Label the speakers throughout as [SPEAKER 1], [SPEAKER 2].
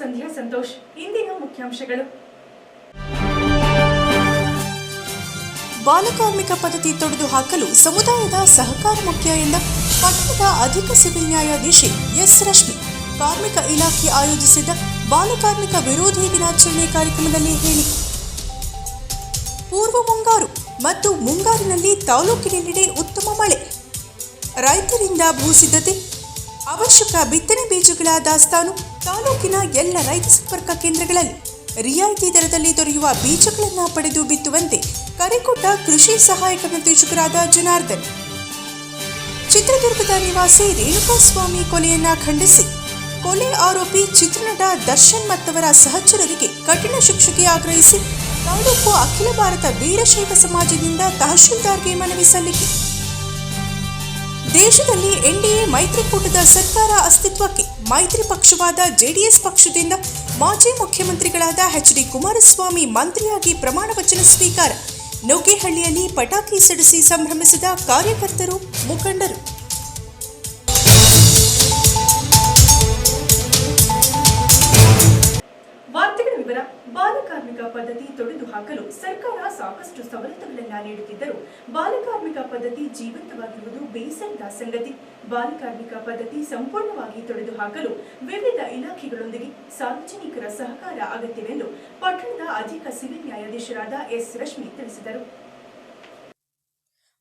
[SPEAKER 1] ಸಂಧ್ಯಾ ಸಂತೋಷ್, ಇಂದಿನ ಮುಖ್ಯಾಂಶಗಳು.
[SPEAKER 2] ಬಾಲಕಾರ್ಮಿಕ ಪದ್ಧತಿ ತೊಡೆದು ಹಾಕಲು ಸಮುದಾಯದ ಸಹಕಾರ ಮುಖ್ಯ ಎಂದ ಪಟ್ಟಣದ ಅಧಿಕ ಸಿವಿಲ್ ನ್ಯಾಯಾಧೀಶಿ ಎಸ್ ರಶ್ಮಿ, ಕಾರ್ಮಿಕ ಇಲಾಖೆ ಆಯೋಜಿಸಿದ್ದ ಬಾಲಕಾರ್ಮಿಕ ವಿರೋಧಿ ದಿನಾಚರಣೆ ಕಾರ್ಯಕ್ರಮದಲ್ಲಿ ಹೇಳಿ. ಪೂರ್ವ ಮುಂಗಾರು ಮತ್ತು ಮುಂಗಾರಿನಲ್ಲಿ ತಾಲೂಕಿನೆಲ್ಲೆಡೆ ಉತ್ತಮ ಮಳೆ. ರೈತರಿಂದ ಭೂಸಿದ್ಧತೆ ಅವಶ್ಯಕ ಬಿತ್ತನೆ ಬೀಜಗಳ ದಾಸ್ತಾನು ತಾಲೂಕಿನ ಎಲ್ಲ ರೈತ ಸಂಪರ್ಕ ಕೇಂದ್ರಗಳಲ್ಲಿ ರಿಯಾಯಿತಿ ದರದಲ್ಲಿ ದೊರೆಯುವ ಬೀಜಗಳನ್ನು ಪಡೆದು ಬಿತ್ತುವಂತೆ ಕರೆಕೊಟ್ಟ ಕೃಷಿ ಸಹಾಯಕ ನಿರ್ದೇಶಕರಾದ ಜನಾರ್ದನ್. ಚಿತ್ರದುರ್ಗದ ನಿವಾಸಿ ರೇಣುಕಾಸ್ವಾಮಿ ಕೊಲೆಯನ್ನ ಖಂಡಿಸಿ ಕೊಲೆ ಆರೋಪಿ ಚಿತ್ರನಟ ದರ್ಶನ್ ಮತ್ತವರ ಸಹಚರರಿಗೆ ಕಠಿಣ ಶಿಕ್ಷೆಗೆ ಆಗ್ರಹಿಸಿ ತಾಲೂಕು ಅಖಿಲ ಭಾರತ ವೀರಶೈವ ಸಮಾಜದಿಂದ ತಹಶೀಲ್ದಾರ್ಗೆ ಮನವಿ ಸಲ್ಲಿಕೆ. ದೇಶದಲ್ಲಿ ಎನ್ಡಿಎ ಮೈತ್ರಿಕೂಟದ ಸರ್ಕಾರ ಅಸ್ತಿತ್ವಕ್ಕೆ ಮೈತ್ರಿ ಪಕ್ಷವಾದ ಜೆಡಿಎಸ್ ಪಕ್ಷದಿಂದ ಮಾಜಿ ಮುಖ್ಯಮಂತ್ರಿಗಳಾದ ಎಚ್ ಡಿ ಕುಮಾರಸ್ವಾಮಿ ಮಂತ್ರಿಯಾಗಿ ಪ್ರಮಾಣ ವಚನ ಸ್ವೀಕಾರ. ನುಗ್ಗೇಹಳ್ಳಿಯಲ್ಲಿ ಪಟಾಕಿ ಸಿಡಿಸಿ ಸಂಭ್ರಮಿಸಿದ ಕಾರ್ಯಕರ್ತರು ಮುಖಂಡರು.
[SPEAKER 1] ಪದ್ಧತಿ ತೊಡೆದು ಹಾಕಲು ಸರ್ಕಾರ ಸಾಕಷ್ಟು ಸವಲತ್ತುಗಳನ್ನ ನೀಡುತ್ತಿದ್ದರೂ ಬಾಲಕಾರ್ಮಿಕ ಪದ್ಧತಿ ಜೀವಂತವಾಗಿರುವುದು ಬೇಸರದ ಸಂಗತಿ. ಬಾಲಕಾರ್ಮಿಕ ಪದ್ಧತಿ ಸಂಪೂರ್ಣವಾಗಿ ತೊಡೆದು ಹಾಕಲು ವಿವಿಧ ಇಲಾಖೆಗಳೊಂದಿಗೆ ಸಾರ್ವಜನಿಕರ ಸಹಕಾರ ಅಗತ್ಯವೆಂದು ಪಟ್ಟಣದ ಅಧಿಕ ಸಿವಿಲ್ ನ್ಯಾಯಾಧೀಶರಾದ ಎಸ್. ರಶ್ಮಿ ತಿಳಿಸಿದರು.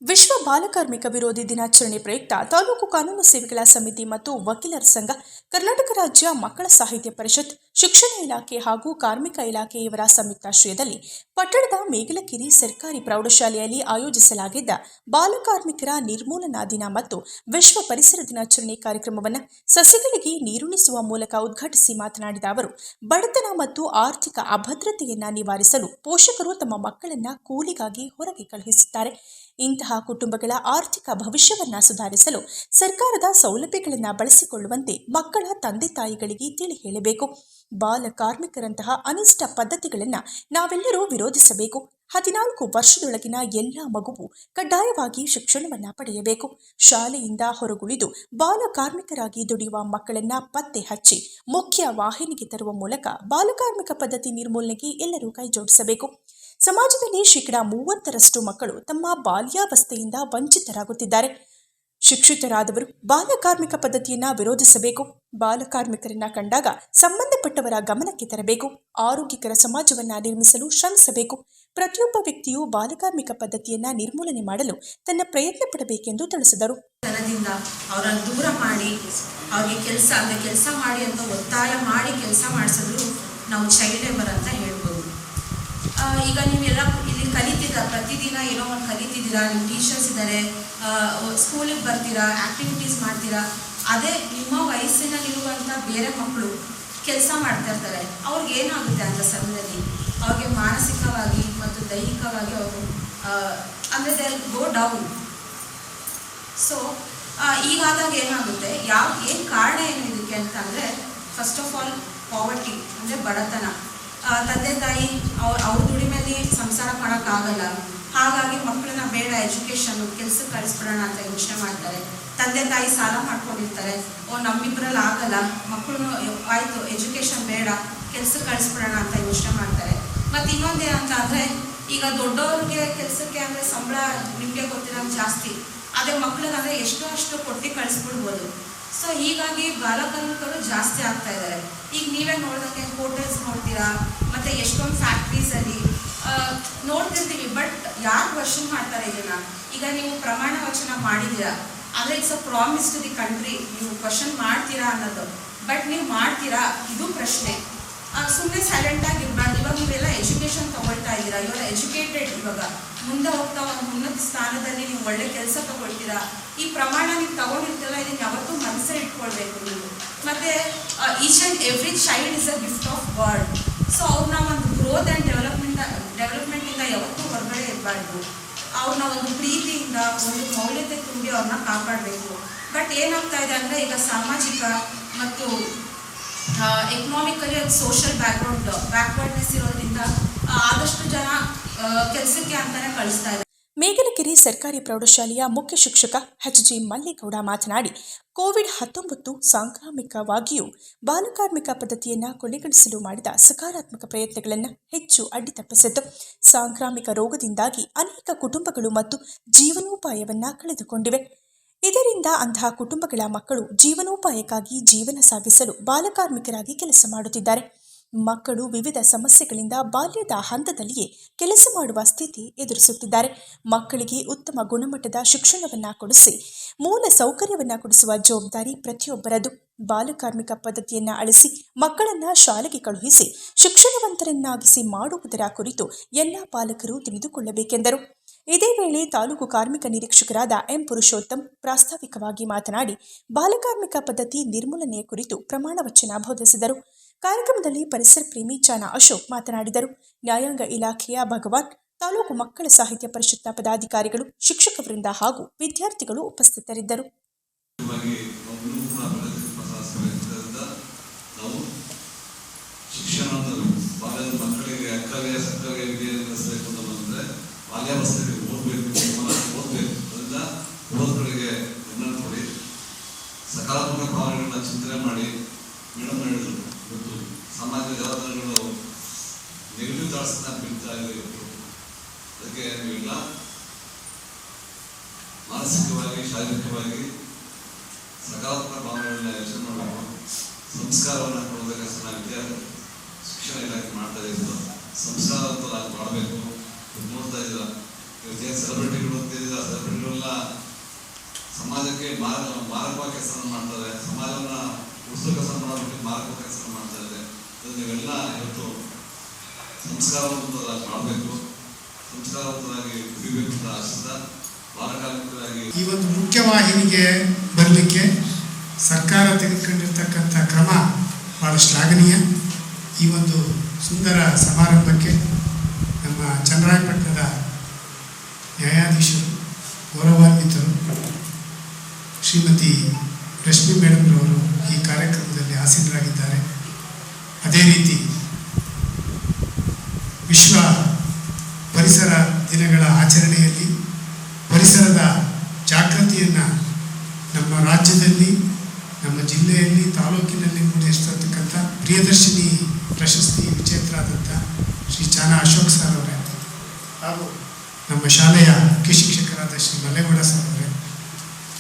[SPEAKER 2] ವಿಶ್ವ ಬಾಲಕಾರ್ಮಿಕ ವಿರೋಧಿ ದಿನಾಚರಣೆ ಪ್ರಯುಕ್ತ ತಾಲೂಕು ಕಾನೂನು ಸೇವೆಗಳ ಸಮಿತಿ ಮತ್ತು ವಕೀಲರ ಸಂಘ ಕರ್ನಾಟಕ ರಾಜ್ಯ ಮಕ್ಕಳ ಸಾಹಿತ್ಯ ಪರಿಷತ್ ಶಿಕ್ಷಣ ಇಲಾಖೆ ಹಾಗೂ ಕಾರ್ಮಿಕ ಇಲಾಖೆಯವರ ಸಂಯುಕ್ತಾಶ್ರಯದಲ್ಲಿ ಪಟ್ಟಣದ ಮೇಗಲಕಿರಿ ಸರ್ಕಾರಿ ಪ್ರೌಢಶಾಲೆಯಲ್ಲಿ ಆಯೋಜಿಸಲಾಗಿದ್ದ ಬಾಲಕಾರ್ಮಿಕರ ನಿರ್ಮೂಲನಾ ದಿನ ಮತ್ತು ವಿಶ್ವ ಪರಿಸರ ದಿನಾಚರಣೆ ಕಾರ್ಯಕ್ರಮವನ್ನು ಸಸಿಗಳಿಗೆ ನೀರುಣಿಸುವ ಮೂಲಕ ಉದ್ಘಾಟಿಸಿ ಮಾತನಾಡಿದ ಅವರು, ಬಡತನ ಮತ್ತು ಆರ್ಥಿಕ ಅಭದ್ರತೆಯನ್ನು ನಿವಾರಿಸಲು ಪೋಷಕರು ತಮ್ಮ ಮಕ್ಕಳನ್ನ ಕೂಲಿಗಾಗಿ ಹೊರಗೆ ಕಳುಹಿಸುತ್ತಾರೆ. ಇಂತಹ ಕುಟುಂಬಗಳ ಆರ್ಥಿಕ ಭವಿಷ್ಯವನ್ನ ಸುಧಾರಿಸಲು ಸರ್ಕಾರದ ಸೌಲಭ್ಯಗಳನ್ನು ಬಳಸಿಕೊಳ್ಳುವಂತೆ ಮಕ್ಕಳ ತಂದೆ ತಾಯಿಗಳಿಗೆ ತಿಳಿ ಹೇಳಬೇಕು. ಬಾಲ ಕಾರ್ಮಿಕರಂತಹ ಅನಿಷ್ಟ ಪದ್ಧತಿಗಳನ್ನು ನಾವೆಲ್ಲರೂ ವಿರೋಧಿಸಬೇಕು. ಹದಿನಾಲ್ಕು ವರ್ಷದೊಳಗಿನ ಎಲ್ಲ ಮಗುವು ಕಡ್ಡಾಯವಾಗಿ ಶಿಕ್ಷಣವನ್ನ ಪಡೆಯಬೇಕು. ಶಾಲೆಯಿಂದ ಹೊರಗುಳಿದು ಬಾಲ ಕಾರ್ಮಿಕರಾಗಿ ದುಡಿಯುವ ಮಕ್ಕಳನ್ನ ಪತ್ತೆ ಹಚ್ಚಿ ಮುಖ್ಯ ವಾಹಿನಿಗೆ ತರುವ ಮೂಲಕ ಬಾಲಕಾರ್ಮಿಕ ಪದ್ಧತಿ ನಿರ್ಮೂಲನೆಗೆ ಎಲ್ಲರೂ ಕೈಜೋಡಿಸಬೇಕು ಸಮಾಜದಲ್ಲಿ ಶೇಕಡಾ ಮೂವತ್ತರಷ್ಟು ಮಕ್ಕಳು ತಮ್ಮ ಬಾಲ್ಯಾವಸ್ಥೆಯಿಂದ ವಂಚಿತರಾಗುತ್ತಿದ್ದಾರೆ. ಶಿಕ್ಷಿತರಾದವರು ಬಾಲಕಾರ್ಮಿಕ ಪದ್ಧತಿಯನ್ನ ವಿರೋಧಿಸಬೇಕು. ಬಾಲಕಾರ್ಮಿಕರನ್ನ ಕಂಡಾಗ ಸಂಬಂಧಪಟ್ಟವರ ಗಮನಕ್ಕೆ ತರಬೇಕು. ಆರೋಗ್ಯಕರ ಸಮಾಜವನ್ನ ನಿರ್ಮಿಸಲು ಶ್ರಮಿಸಬೇಕು. ಪ್ರತಿಯೊಬ್ಬ ವ್ಯಕ್ತಿಯು ಬಾಲಕಾರ್ಮಿಕ ಪದ್ಧತಿಯನ್ನ ನಿರ್ಮೂಲನೆ ಮಾಡಲು ತನ್ನ ಪ್ರಯತ್ನ ಪಡಬೇಕೆಂದು ತಿಳಿಸಿದರು.
[SPEAKER 3] ಅವರನ್ನು ದೂರ ಮಾಡಿ, ಅವ್ರಿಗೆ ಕೆಲಸ ಅಂದ್ರೆ ಕೆಲಸ ಮಾಡಿ ಅಂತ ಒತ್ತಾಯ ಮಾಡಿ ಕೆಲಸ ಮಾಡಿಸಿದ್ರು ನಾವು ಚೈಲ್ಡ್ ಲೇಬರ್ ಅಂತ ಹೇಳ್ಬೋದು. ಈಗ ನೀವೆಲ್ಲ ಇಲ್ಲಿ ಕಲಿತಿದ್ದೀರ ಪ್ರತಿದಿನ ಏನೋ ಒಂದು ಕಲಿತಿದ್ದೀರಾ? ನಿಮ್ಮ ಟೀಚರ್ಸ್ ಇದ್ದಾರೆ ಸ್ಕೂಲಿಗೆ ಬರ್ತೀರಾ ಆ್ಯಕ್ಟಿವಿಟೀಸ್ ಮಾಡ್ತೀರಾ? ಅದೇ ನಿಮ್ಮ ವಯಸ್ಸಿನಲ್ಲಿರುವಂಥ ಬೇರೆ ಮಕ್ಕಳು ಕೆಲಸ ಮಾಡ್ತಾ ಇರ್ತಾರೆ. ಅವ್ರಿಗೆ ಏನಾಗುತ್ತೆ ಅಂತ ಸಮಯದಲ್ಲಿ? ಅವ್ರಿಗೆ ಮಾನಸಿಕವಾಗಿ ಮತ್ತು ದೈಹಿಕವಾಗಿ ಅವರು ಅಂದರೆ ದೇ ಗೋ ಡೌನ್ ಸೊ ಈಗಾದಾಗ ಏನಾಗುತ್ತೆ? ಯಾವ, ಏನು ಕಾರಣ ಏನು ಇದಕ್ಕೆ ಅಂತಂದರೆ ಫಸ್ಟ್ ಆಫ್ ಆಲ್ ಪಾವರ್ಟಿ ಅಂದರೆ ಬಡತನ. ತಂದೆ ತಾಯಿ ಅವ್ರ ಅವ್ರ ದುಡಿಮೆಯಲ್ಲಿ ಸಂಸಾರ ಮಾಡೋಕ್ಕಾಗಲ್ಲ. ಹಾಗಾಗಿ ಮಕ್ಕಳನ್ನ ಬೇಡ ಎಜುಕೇಷನ್ ಕೆಲ್ಸಕ್ಕೆ ಕಳಿಸ್ಬಿಡೋಣ ಅಂತ ಯೋಚನೆ ಮಾಡ್ತಾರೆ. ತಂದೆ ತಾಯಿ ಸಾಲ ಮಾಡ್ಕೊಂಡಿರ್ತಾರೆ. ಓ ನಮ್ಮಿಬ್ಬರಲ್ಲಿ ಆಗಲ್ಲ. ಮಕ್ಕಳು ಆಯಿತು ಎಜುಕೇಷನ್ ಬೇಡ, ಕೆಲ್ಸಕ್ಕೆ ಕಳಿಸ್ಬಿಡೋಣ ಅಂತ ಯೋಚನೆ ಮಾಡ್ತಾರೆ. ಮತ್ತು ಇನ್ನೊಂದೇನಂತ ಅಂದರೆ, ಈಗ ದೊಡ್ಡವ್ರಿಗೆ ಕೆಲಸಕ್ಕೆ ಅಂದರೆ ಸಂಬಳ ನಿಮಗೆ ಗೊತ್ತಿರೋದು ಜಾಸ್ತಿ. ಅದೇ ಮಕ್ಕಳಿಗೆ ಅಂದರೆ ಎಷ್ಟೋ ಅಷ್ಟು ಕೊಟ್ಟು ಕಳಿಸ್ಬಿಡ್ಬೋದು. ಸೊ ಹೀಗಾಗಿ ಬಾಲಕಾರ್ಮಿಕರು ಜಾಸ್ತಿ ಆಗ್ತಾ ಇದ್ದಾರೆ. ಈಗ ನೀವೇ ನೋಡೋದಕ್ಕೆ ಹೋಟೆಲ್ಸ್ ನೋಡ್ತೀರಾ? ಮತ್ತು ಎಷ್ಟೊಂದು ಫ್ಯಾಕ್ಟ್ರೀಸಲ್ಲಿ ನೋಡ್ತಿರ್ತೀವಿ ಬಟ್ ಯಾರು ವರ್ಷನ್ ಮಾಡ್ತಾರೆ ಇದನ್ನ? ಈಗ ನೀವು ಪ್ರಮಾಣ ವಚನ ಮಾಡಿದ್ದೀರಾ? ಆದರೆ it's a promise to the country ನೀವು ಕ್ವಶನ್ ಮಾಡ್ತೀರಾ ಅನ್ನೋದು. ಬಟ್ ನೀವು ಮಾಡ್ತೀರಾ? ಇದು ಪ್ರಶ್ನೆ. ಸುಮ್ಮನೆ ಸೈಲೆಂಟಾಗಿ ಇರಬಾರ್ದು. ಇವಾಗ ನೀವೆಲ್ಲ ಎಜುಕೇಷನ್ ತಗೊಳ್ತಾ ಇದ್ದೀರಾ? ಇವಾಗ ಎಜುಕೇಟೆಡ್ ಇವಾಗ. ಮುಂದೆ ಹೋಗ್ತಾ ಒಂದು ಉನ್ನತ ಸ್ಥಾನದಲ್ಲಿ ನೀವು ಒಳ್ಳೆ ಕೆಲಸ ತಗೊಳ್ತೀರಾ? ಈ ಪ್ರಮಾಣ ನೀವು ತಗೊಂಡಿರ್ತೀರಲ್ಲ, ಇದನ್ನ ಯಾವತ್ತೂ ಮನಸ್ಸೇ ಇಟ್ಕೊಳ್ಬೇಕು ನೀವು. ಮತ್ತೆ each and every child is a gift of world so ಅವ್ರನ್ನ ಒಂದು ಗ್ರೋತ್ ಆ್ಯಂಡ್ ಡೆವಲಪ್ಮೆಂಟ್ ಡೆವಲಪ್ಮೆಂಟಿಂದ ಯಾವತ್ತೂ ಹೊರಗಡೆ ಇರಬಾರ್ದು. ಅವ್ರನ್ನ ಒಂದು ಪ್ರೀತಿಯಿಂದ, ಒಂದು ಮೌಲ್ಯತೆ ತುಂಬಿ ಅವ್ರನ್ನ ಕಾಪಾಡಬೇಕು. ಬಟ್ ಏನಾಗ್ತಾ ಇದೆ ಅಂದರೆ ಈಗ ಸಾಮಾಜಿಕ ಮತ್ತು ಎಕನಾಮಿಕಲಿ ಅದು ಸೋಷಿಯಲ್ ಬ್ಯಾಕ್ಗ್ರೌಂಡ್ ಬ್ಯಾಕ್ವರ್ಡ್ನೆಸ್ ಇರೋದ್ರಿಂದ ಆದಷ್ಟು ಜನ ಕೆಲಸಕ್ಕೆ ಅಂತಾನೆ ಕಳಿಸ್ತಾ ಇದ್ದಾರೆ.
[SPEAKER 2] ಮೇಗಲಕೆರೆ ಸರ್ಕಾರಿ ಪ್ರೌಢಶಾಲೆಯ ಮುಖ್ಯ ಶಿಕ್ಷಕ ಎಚ್ ಜಿ ಮಲ್ಲೇಗೌಡ ಮಾತನಾಡಿ, ಕೋವಿಡ್ ಹತ್ತೊಂಬತ್ತು ಸಾಂಕ್ರಾಮಿಕವಾಗಿಯೂ ಬಾಲಕಾರ್ಮಿಕ ಪದ್ಧತಿಯನ್ನು ಕೊನೆಗೊಳಿಸಲು ಮಾಡಿದ ಸಕಾರಾತ್ಮಕ ಪ್ರಯತ್ನಗಳನ್ನು ಹೆಚ್ಚು ಅಡ್ಡಿತಪ್ಪಿಸಿತು ಸಾಂಕ್ರಾಮಿಕ ರೋಗದಿಂದಾಗಿ ಅನೇಕ ಕುಟುಂಬಗಳು ಮತ್ತು ಜೀವನೋಪಾಯವನ್ನು ಕಳೆದುಕೊಂಡಿವೆ. ಇದರಿಂದ ಅಂತಹ ಕುಟುಂಬಗಳ ಮಕ್ಕಳು ಜೀವನೋಪಾಯಕ್ಕಾಗಿ ಜೀವನ ಸಾಗಿಸಲು ಬಾಲಕಾರ್ಮಿಕರಾಗಿ ಕೆಲಸ ಮಾಡುತ್ತಿದ್ದಾರೆ. ಮಕ್ಕಳು ವಿವಿಧ ಸಮಸ್ಯೆಗಳಿಂದ ಬಾಲ್ಯದ ಹಂತದಲ್ಲಿಯೇ ಕೆಲಸ ಮಾಡುವ ಸ್ಥಿತಿ ಎದುರಿಸುತ್ತಿದ್ದಾರೆ. ಮಕ್ಕಳಿಗೆ ಉತ್ತಮ ಗುಣಮಟ್ಟದ ಶಿಕ್ಷಣವನ್ನು ಕೊಡಿಸಿ, ಮೂಲ ಸೌಕರ್ಯವನ್ನು ಕೊಡಿಸುವ ಜವಾಬ್ದಾರಿ ಪ್ರತಿಯೊಬ್ಬರದು. ಬಾಲಕಾರ್ಮಿಕ ಪದ್ಧತಿಯನ್ನು ಅಳಿಸಿ, ಮಕ್ಕಳನ್ನ ಶಾಲೆಗೆ ಕಳುಹಿಸಿ, ಶಿಕ್ಷಣವಂತರನ್ನಾಗಿಸಿ ಮಾಡುವುದರ ಕುರಿತು ಎಲ್ಲ ಪಾಲಕರು ತಿಳಿದುಕೊಳ್ಳಬೇಕೆಂದರು. ಇದೇ ವೇಳೆ ತಾಲೂಕು ಕಾರ್ಮಿಕ ನಿರೀಕ್ಷಕರಾದ ಎಂ ಪುರುಷೋತ್ತಮ್ ಪ್ರಾಸ್ತಾವಿಕವಾಗಿ ಮಾತನಾಡಿ ಬಾಲಕಾರ್ಮಿಕ ಪದ್ಧತಿ ನಿರ್ಮೂಲನೆಯ ಕುರಿತು ಪ್ರಮಾಣ ವಚನ ಬೋಧಿಸಿದರು. ಕಾರ್ಯಕ್ರಮದಲ್ಲಿ ಪರಿಸರ ಪ್ರೇಮಿ ಚಾನ ಅಶೋಕ್ ಮಾತನಾಡಿದರು. ನ್ಯಾಯಾಂಗ ಇಲಾಖೆಯ ಭಗವಾನ್, ತಾಲೂಕು ಮಕ್ಕಳ ಸಾಹಿತ್ಯ ಪರಿಷತ್ನ ಪದಾಧಿಕಾರಿಗಳು, ಶಿಕ್ಷಕವೃಂದ ಹಾಗೂ ವಿದ್ಯಾರ್ಥಿಗಳು ಉಪಸ್ಥಿತರಿದ್ದರು
[SPEAKER 4] ಮುಖ್ಯವಾಗಿ ಮಕ್ಕಳು ಕೂಡ ಬೆಳೆದು ಪ್ರಸಾದಿಸಬೇಕಿದ್ದರಿಂದ ನಾವು ಶಿಕ್ಷಣವನ್ನು ಬಾಲ್ಯದ ಮಕ್ಕಳಿಗೆ ಅಕ್ಕಗೆ ಸಕ್ಕಗೆ ವಿದ್ಯೆ ಕಲಿಸಬೇಕು ಅಂತ ಬಂದರೆ ಬಾಲ್ಯಾವಸ್ಥೆಗೆ ಓದಬೇಕು ಓದಬೇಕು ಅದರಿಂದ ಓದ್ಗಳಿಗೆ ಗಮನ ಕೊಡಿ ಸಕಾರಾತ್ಮಕ ಭಾವನೆಗಳನ್ನ ಚಿಂತನೆ ಮಾಡಿ ಮೇಡಮ್ ಹೇಳಿದ್ರು. ಇವತ್ತು ಸಮಾಜ ಜವಾಬ್ದಾರಿಗಳು ನೆಗೆಟಿವ್ ಥಾಟ್ಸ್ನ ಬೀಳ್ತಾ ಇದೆ ಅದಕ್ಕೆ ನೀವೆಲ್ಲ ಮಾನಸಿಕವಾಗಿ, ಶಾರೀರಿಕವಾಗಿ ಸಕಾರಾತ್ಮಕ ಭಾವನೆಗಳನ್ನ ಯೋಚನೆ ಮಾಡಬೇಕು ಸಂಸ್ಕಾರವನ್ನು ಕೊಡೋದಕ್ಕೆ ನಾವು ವಿದ್ಯಾರ್ಥಿ ಶಿಕ್ಷಣ ಇಲಾಖೆ ಮಾಡ್ತಾ ಇದ್ದು ಸಂಸ್ಕಾರವಂತರಾಗಿ ಮಾಡಬೇಕು. ಇವತ್ತು ನೋಡ್ತಾ ಇದ್ದೀರ. ಸೆಲೆಬ್ರಿಟಿಗಳು ಅಂತ ಸೆಲೆಬ್ರಿಟಿಗಳೆಲ್ಲ ಸಮಾಜಕ್ಕೆ ಮಾರ ಮಾರಕವಾಗಿ ಕೆಲಸ ಮಾಡ್ತಾರೆ. ಸಮಾಜವನ್ನ ಉಳಿಸೋ ಕೆಲಸ ಮಾಡೋದಕ್ಕೆ ಮಾರಕ ಕೆಲಸ ಮಾಡ್ತಾ ಇದೆ ನೀವೆಲ್ಲ ಇವತ್ತು ಸಂಸ್ಕಾರವಂತರಾಗಿ ಮಾಡಬೇಕು. ಸಂಸ್ಕಾರವಂತರಾಗಿ ದುಡಿಬೇಕು ಅಂತ
[SPEAKER 5] ಈ ಒಂದು ಮುಖ್ಯವಾಹಿನಿಗೆ ಬರಲಿಕ್ಕೆ ಸರ್ಕಾರ ತೆಗೆದುಕೊಂಡಿರ್ತಕ್ಕಂಥ ಕ್ರಮ ಭಾಳ ಶ್ಲಾಘನೀಯ. ಈ ಒಂದು ಸುಂದರ ಸಮಾರಂಭಕ್ಕೆ ನಮ್ಮ ಚನ್ನರಾಯಪಟ್ಟಣದ ನ್ಯಾಯಾಧೀಶರು, ಗೌರವಾನ್ವಿತರು ಶ್ರೀಮತಿ ರಶ್ಮಿ ಮೇಡಮ್ರವರು ಈ ಕಾರ್ಯಕ್ರಮದಲ್ಲಿ ಆಸೀನರಾಗಿದ್ದಾರೆ. ಅದೇ ರೀತಿ ವಿಶ್ವ ಪರಿಸರ ದಿನಗಳ ಆಚರಣೆಯಲ್ಲಿ ಪರಿಸರದ ಜಾಗೃತಿಯನ್ನು ನಮ್ಮ ರಾಜ್ಯದಲ್ಲಿ, ನಮ್ಮ ಜಿಲ್ಲೆಯಲ್ಲಿ, ತಾಲೂಕಿನಲ್ಲಿ ಮೂಡಿಸ್ತಕ್ಕಂಥ ಪ್ರಿಯದರ್ಶಿನಿ ಪ್ರಶಸ್ತಿ ವಿಜೇತರಾದಂಥ ಶ್ರೀ ಚಾನ ಅಶೋಕ್ ಸರ್ ಅವರೇ ಹಾಗೂ ನಮ್ಮ ಶಾಲೆಯ ಮುಖ್ಯ ಶಿಕ್ಷಕರಾದ ಶ್ರೀ ಮಲ್ಲೇಗೌಡ ಸರ್ ಅವರೇ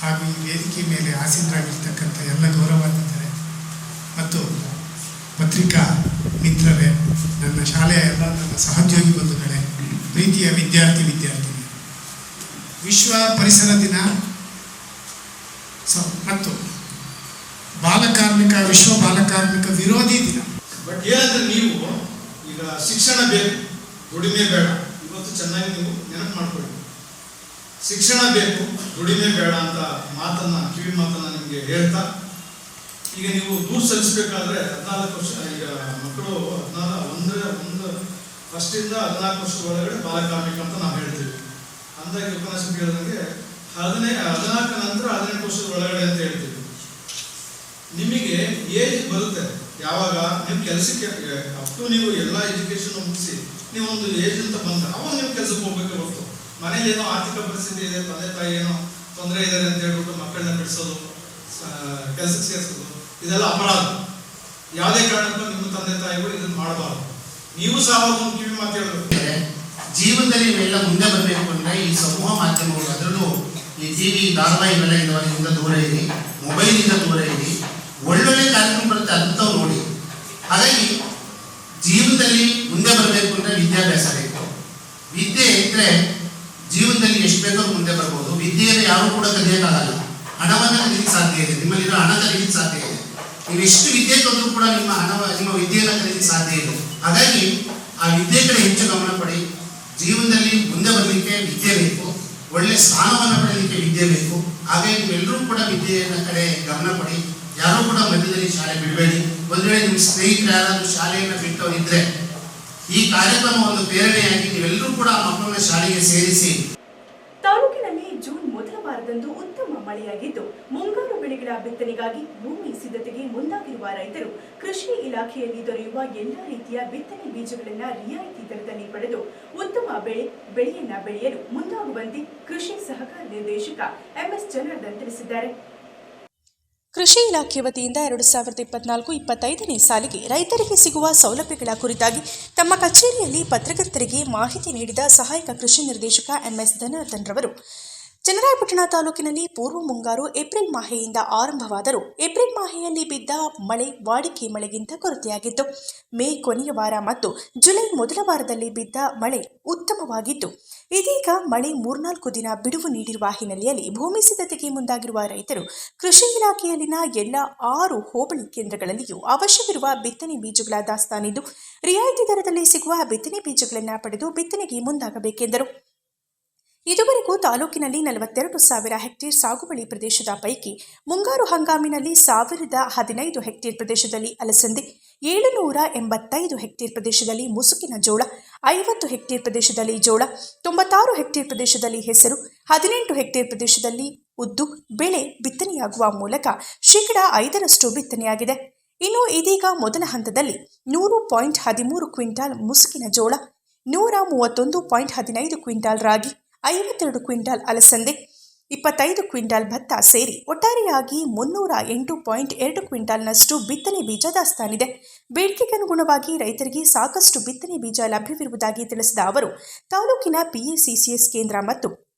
[SPEAKER 5] ಹಾಗೂ ಈ ವೇದಿಕೆ ಮೇಲೆ ಆಸೀನರಾಗಿರ್ತಕ್ಕಂಥ ಎಲ್ಲ ಗೌರವಾನ್ವಿತರೆ. ಮತ್ತು ಪತ್ರಿಕಾ ಮಿತ್ರರೇ, ನನ್ನ ಶಾಲೆಯ ಎಲ್ಲ ನನ್ನ ಸಹೋದ್ಯೋಗಿ ಬಂಧುಗಳೇ, ಪ್ರೀತಿಯ ವಿದ್ಯಾರ್ಥಿ ವಿದ್ಯಾರ್ಥಿನಿ ವಿಶ್ವ ಪರಿಸರ ದಿನ. ಮತ್ತು ಬಾಲಕಾರ್ಮಿಕ, ವಿಶ್ವ ಬಾಲಕಾರ್ಮಿಕ ವಿರೋಧಿ ದಿನ.
[SPEAKER 6] ಬಟ್ ಏನಂದ್ರೆ ನೀವು ಈಗ ಶಿಕ್ಷಣ ಬೇಕು, ದುಡಿಮೆ ಬೇಡ, ಇವತ್ತು ಚೆನ್ನಾಗಿ ನೀವು ನೆನಪು ಮಾಡ್ಕೊಳ್ಳಿ. ಶಿಕ್ಷಣ ಬೇಕು, ದುಡಿಮೆ ಬೇಡ ಅಂತ ಮಾತನ್ನ, ಕಿವಿ ಮಾತನ್ನ ನಿಮಗೆ ಹೇಳ್ತಾ, ಈಗ ನೀವು ದೂರ್ ಸಲ್ಲಿಸಬೇಕಾದ್ರೆ ಹದಿನಾಲ್ಕು ವರ್ಷ, ಈಗ ಮಕ್ಕಳು ಹದಿನಾಲ್ಕು ಒಂದರ ಒಂದು ಇಂದ ಹದಿನಾಲ್ಕು ವರ್ಷದ ಒಳಗಡೆ ಬಾಲಕಾರ್ಮಿಕ ಅಂತ ನಾವು ಹೇಳ್ತೀವಿ. ಅಂದಾಗಿ ಉಪನ್ಯಾಸ ಕೇಳಿದಂಗೆ ಹದಿನೈ, ಹದಿನಾಲ್ಕು ನಂತರ ಹದಿನೆಂಟು ವರ್ಷದ ಒಳಗಡೆ ಅಂತ ಹೇಳ್ತೀವಿ. ನಿಮಗೆ ಏಜ್ ಬರುತ್ತೆ. ಯಾವಾಗ? ನೀವು ಕೆಲಸಕ್ಕೆ ಅಪ್ ಟು ನೀವು ಎಲ್ಲ ಎಜುಕೇಶನ್ ಮುಗಿಸಿ ನೀವು ಒಂದು ಏಜ್ ಅಂತ ಬಂದ್ರೆ ಅವಾಗ ನೀವು ಕೆಲಸಕ್ಕೆ ಹೋಗ್ಬೇಕು ಹೊರತು. ಮನೇಲಿ ಏನೋ ಆರ್ಥಿಕ ಪರಿಸ್ಥಿತಿ ಇದೆ, ತಂದೆ ತಾಯಿ ಏನೋ ತೊಂದರೆ ಇದ್ದಾರೆ ಅಂತ ಹೇಳ್ಬಿಟ್ಟು ಮಕ್ಕಳನ್ನ ಬಿಡಿಸೋದು ಕೆಲಸಕ್ಕೆ ಸೇರಿಸೋದು, ಇದೆಲ್ಲ ಅಪರಾಧ. ಯಾವುದೇ ಕಾರಣಕ್ಕೂ ನಿಮ್ಮ ತಂದೆ ತಾಯಿಗಳು ಇದನ್ನು ಮಾಡಬಾರದು. ನೀವು ಸಹ ಒಂದು ಕಿವಿ ಮಾತು
[SPEAKER 7] ಜೀವನದಲ್ಲಿ ಇವೆಲ್ಲ ಮುಂದೆ ಬರಬೇಕು ಅಂದ್ರೆ ಈ ಸಮೂಹ ಮಾಧ್ಯಮಗಳು, ಅದರಲ್ಲೂ ಈ ಟಿವಿ ಧಾರಾವಾಹಿಗಳೆಲ್ಲ ಇದರಿಂದ ದೂರ ಇರಿ ಮೊಬೈಲಿಂದ ದೂರ ಇರಿ, ಒಳ್ಳೊಳ್ಳೆ ಕಾರ್ಯಕ್ರಮ ಬರುತ್ತೆ ಅಂಥವು ನೋಡಿ. ಹಾಗಾಗಿ, ಜೀವನದಲ್ಲಿ ಮುಂದೆ ಬರಬೇಕು ಅಂದ್ರೆ ವಿದ್ಯಾಭ್ಯಾಸ ಬೇಕು. ವಿದ್ಯೆ ಇದ್ರೆ ಎಷ್ಟು ಬೇಕಾದ್ರೂ ಮುಂದೆ ಬರ್ಬೋದು. ವಿದ್ಯೆಯನ್ನು ಯಾರು ಕೂಡ ಕಲಿಯೋಕ್ಕಾಗಲ್ಲ. ಹಣವನ್ನು ಕಲಿಯಕ್ಕೆ ಸಾಧ್ಯ ಇದೆ. ನಿಮ್ಮಲ್ಲಿರೋ ಹಣ ಕಲಿಯಕ್ಕೆ ಸಾಧ್ಯ ಇದೆ. ನೀವು ಎಷ್ಟು ವಿದ್ಯೆ ಕಲಿದ್ರು ಕೂಡ ನಿಮ್ಮ ಹಣ ನಿಮ್ಮ ವಿದ್ಯೆಯನ್ನು ಕಲಿಯಕ್ಕೆ ಸಾಧ್ಯ ಇದೆ. ಹಾಗಾಗಿ ಆ ವಿದ್ಯೆ ಕಡೆ ಹೆಚ್ಚು ಗಮನ ಪಡಿ ಜೀವನದಲ್ಲಿ ಮುಂದೆ ಬರಲಿಕ್ಕೆ ವಿದ್ಯೆ ಬೇಕು. ಒಳ್ಳೆ ಸ್ಥಾನವನ್ನು ಪಡೆಯಲಿಕ್ಕೆ ವಿದ್ಯೆ ಬೇಕು. ಹಾಗಾಗಿ ನೀವೆಲ್ಲರೂ ಕೂಡ ವಿದ್ಯೆಯನ್ನ ಕಡೆ ಗಮನ ಪಡಿ ಯಾರೂ ಕೂಡ ಮಧ್ಯದಲ್ಲಿ ಶಾಲೆ ಬಿಡಬೇಡಿ. ಒಂದ್ ವೇಳೆ ನಿಮ್ಮ ಸ್ನೇಹಿತರು ಯಾರಾದ್ರೂ ಶಾಲೆಯನ್ನು ಬಿಟ್ಟವರಿದ್ರೆ ಈ ಕಾರ್ಯಕ್ರಮ ಒಂದು ಪ್ರೇರಣೆಯಾಗಿ ನೀವೆಲ್ಲರೂ ಕೂಡ ಆ ಮಕ್ಕಳನ್ನ ಶಾಲೆಗೆ ಸೇರಿಸಿ
[SPEAKER 1] ತಾಲೂಕಿನಲ್ಲಿ ಜೂನ್ ಮೊದಲ ವಾರದಂದು ಉತ್ತಮ ಮಳೆಯಾಗಿದ್ದು, ಮುಂಗಾರು ಬೆಳೆಗಳ ಬಿತ್ತನೆಗಾಗಿ ಭೂಮಿ ಸಿದ್ಧತೆಗೆ ಮುಂದಾಗಿರುವ ರೈತರು ಕೃಷಿ ಇಲಾಖೆಯಲ್ಲಿ ದೊರೆಯುವ ಎಲ್ಲಾ ರೀತಿಯ ಬಿತ್ತನೆ ಬೀಜಗಳನ್ನು ರಿಯಾಯಿತಿ ದರದಲ್ಲಿ ಪಡೆದು ಉತ್ತಮ ಬೆಳೆ, ಬೆಳೆಯನ್ನ ಬೆಳೆಯಲು ಮುಂದಾಗುವಂತೆ ಕೃಷಿ ಸಹಕಾರ ನಿರ್ದೇಶಕ ಎಂಎಸ್ ಜನಾರ್ದನ್ ತಿಳಿಸಿದ್ದಾರೆ.
[SPEAKER 2] ಕೃಷಿ ಇಲಾಖೆ ವತಿಯಿಂದ ಎರಡು ಸಾವಿರದ ಇಪ್ಪತ್ನಾಲ್ಕು ಇಪ್ಪತ್ತೈದನೇ ಸಾಲಿಗೆ ರೈತರಿಗೆ ಸಿಗುವ ಸೌಲಭ್ಯಗಳ ಕುರಿತಾಗಿ ತಮ್ಮ ಕಚೇರಿಯಲ್ಲಿ ಪತ್ರಕರ್ತರಿಗೆ ಮಾಹಿತಿ ನೀಡಿದ ಸಹಾಯಕ ಕೃಷಿ ನಿರ್ದೇಶಕ ಎಂಎಸ್ ಧನಾರ್ದನ್ ರವರು. ಚನ್ನರಾಯಪಟ್ಟಣ ತಾಲೂಕಿನಲ್ಲಿ ಪೂರ್ವ ಮುಂಗಾರು ಏಪ್ರಿಲ್ ಮಾಹೆಯಿಂದ ಆರಂಭವಾದರೂ ಏಪ್ರಿಲ್ ಮಾಹೆಯಲ್ಲಿ ಬಿದ್ದ ಮಳೆ ವಾಡಿಕೆ ಮಳೆಗಿಂತ ಕೊರತೆಯಾಗಿತ್ತು. ಮೇ ಕೊನೆಯ ವಾರ ಮತ್ತು ಜುಲೈ ಮೊದಲ ವಾರದಲ್ಲಿ ಬಿದ್ದ ಮಳೆ ಉತ್ತಮವಾಗಿತ್ತು. ಇದೀಗ ಮಳೆ ಮೂರ್ನಾಲ್ಕು ದಿನ ಬಿಡುವು ನೀಡಿರುವ ಹಿನ್ನೆಲೆಯಲ್ಲಿ ಭೂಮಿ ಸಿದ್ಧತೆಗೆ ಮುಂದಾಗಿರುವ ರೈತರು ಕೃಷಿ ಇಲಾಖೆಯಲ್ಲಿನ ಎಲ್ಲ ಆರು ಹೋಬಳಿ ಕೇಂದ್ರಗಳಲ್ಲಿಯೂ ಅವಶ್ಯವಿರುವ ಬಿತ್ತನೆ ಬೀಜಗಳ ದಾಸ್ತಾನಿದ್ದು ರಿಯಾಯಿತಿ ದರದಲ್ಲಿ ಸಿಗುವ ಬಿತ್ತನೆ ಬೀಜಗಳನ್ನು ಪಡೆದು ಬಿತ್ತನೆಗೆ ಮುಂದಾಗಬೇಕೆಂದರು. ಇದುವರೆಗೂ ತಾಲೂಕಿನಲ್ಲಿ ನಲವತ್ತೆರಡು ಸಾವಿರ ಹೆಕ್ಟೇರ್ ಸಾಗುವಳಿ ಪ್ರದೇಶದ ಪೈಕಿ ಮುಂಗಾರು ಹಂಗಾಮಿನಲ್ಲಿ ಸಾವಿರದ ಹದಿನೈದು ಹೆಕ್ಟೇರ್ ಪ್ರದೇಶದಲ್ಲಿ ಅಲಸಂದಿ, ಏಳುನೂರ ಎಂಬತ್ತೈದು ಹೆಕ್ಟೇರ್ ಪ್ರದೇಶದಲ್ಲಿ ಮುಸುಕಿನ ಜೋಳ, ಐವತ್ತು ಹೆಕ್ಟೇರ್ ಪ್ರದೇಶದಲ್ಲಿ ಜೋಳ, ತೊಂಬತ್ತಾರು ಹೆಕ್ಟೇರ್ ಪ್ರದೇಶದಲ್ಲಿ ಹೆಸರು, ಹದಿನೆಂಟು ಹೆಕ್ಟೇರ್ ಪ್ರದೇಶದಲ್ಲಿ ಉದ್ದು ಬೆಳೆ ಬಿತ್ತನೆಯಾಗುವ ಮೂಲಕ ಶೇಕಡಾ ಐದರಷ್ಟು ಬಿತ್ತನೆಯಾಗಿದೆ. ಇನ್ನು ಇದೀಗ ಮೊದಲ ಹಂತದಲ್ಲಿ ನೂರು ಪಾಯಿಂಟ್ ಹದಿಮೂರು ಕ್ವಿಂಟಾಲ್ ಮುಸುಕಿನ ಜೋಳ, ನೂರ ಮೂವತ್ತೊಂದು ಪಾಯಿಂಟ್ ಹದಿನೈದು ಕ್ವಿಂಟಾಲ್ ರಾಗಿ ಐವತ್ತೆರಡು ಕ್ವಿಂಟಾಲ್ ಅಲಸಂದೆ, ಇಪ್ಪತ್ತೈದು ಕ್ವಿಂಟಾಲ್ ಭತ್ತ ಸೇರಿ ಒಟ್ಟಾರೆಯಾಗಿ ಮುನ್ನೂರ ಎಂಟು ಪಾಯಿಂಟ್ ಎರಡು ಕ್ವಿಂಟಾಲ್ನಷ್ಟು ಬಿತ್ತನೆ ಬೀಜ ದಾಸ್ತಾನಿದೆ. ಬೇಡಿಕೆಗನುಗುಣವಾಗಿ ರೈತರಿಗೆ ಸಾಕಷ್ಟು ಬಿತ್ತನೆ ಬೀಜ ಲಭ್ಯವಿರುವುದಾಗಿ ತಿಳಿಸಿದ ಅವರು, ತಾಲೂಕಿನ ಪಿಎಸಿಸಿಎಸ್ ಕೇಂದ್ರ ಮತ್ತು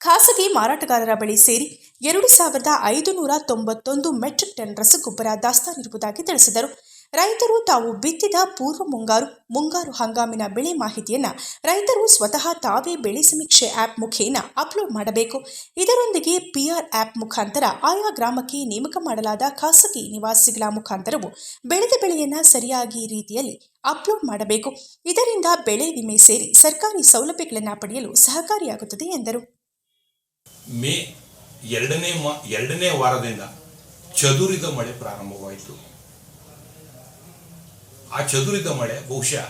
[SPEAKER 2] ಖಾಸಗಿ ಮಾರಾಟಗಾರರ ಬಳಿ ಸೇರಿ ಎರಡು ಸಾವಿರದ ಐದುನೂರ ತೊಂಬತ್ತೊಂದು ಮೆಟ್ರಿಕ್ ಟನ್ ರಸಗೊಬ್ಬರ ದಾಸ್ತಾನಿರುವುದಾಗಿ ತಿಳಿಸಿದರು. ರೈತರು ತಾವು ಬಿತ್ತಿದ ಪೂರ್ವ ಮುಂಗಾರು ಮುಂಗಾರು ಹಂಗಾಮಿನ ಬೆಳೆ ಮಾಹಿತಿಯನ್ನು ರೈತರು ಸ್ವತಃ ತಾವೇ ಬೆಳೆ ಸಮೀಕ್ಷೆ ಆ್ಯಪ್ ಮುಖೇನ ಅಪ್ಲೋಡ್ ಮಾಡಬೇಕು. ಇದರೊಂದಿಗೆ ಪಿಆರ್ ಆ್ಯಪ್ ಮುಖಾಂತರ ಆಯಾ ಗ್ರಾಮಕ್ಕೆ ನೇಮಕ ಮಾಡಲಾದ ಖಾಸಗಿ ನಿವಾಸಿಗಳ ಮುಖಾಂತರವು ಬೆಳೆದ ಬೆಳೆಯನ್ನು ಸರಿಯಾಗಿ ರೀತಿಯಲ್ಲಿ ಅಪ್ಲೋಡ್ ಮಾಡಬೇಕು. ಇದರಿಂದ ಬೆಳೆ ವಿಮೆ ಸೇರಿ ಸರ್ಕಾರಿ ಸೌಲಭ್ಯಗಳನ್ನು ಪಡೆಯಲು ಸಹಕಾರಿಯಾಗುತ್ತದೆ ಎಂದರು.
[SPEAKER 8] ಮೇ ಎರಡನೇ ಎರಡನೇ ವಾರದಿಂದ ಚದುರಿದ ಮಳೆ ಪ್ರಾರಂಭವಾಯಿತು. ಆ ಚದುರಿದ ಮಳೆ ಬಹುಶಃ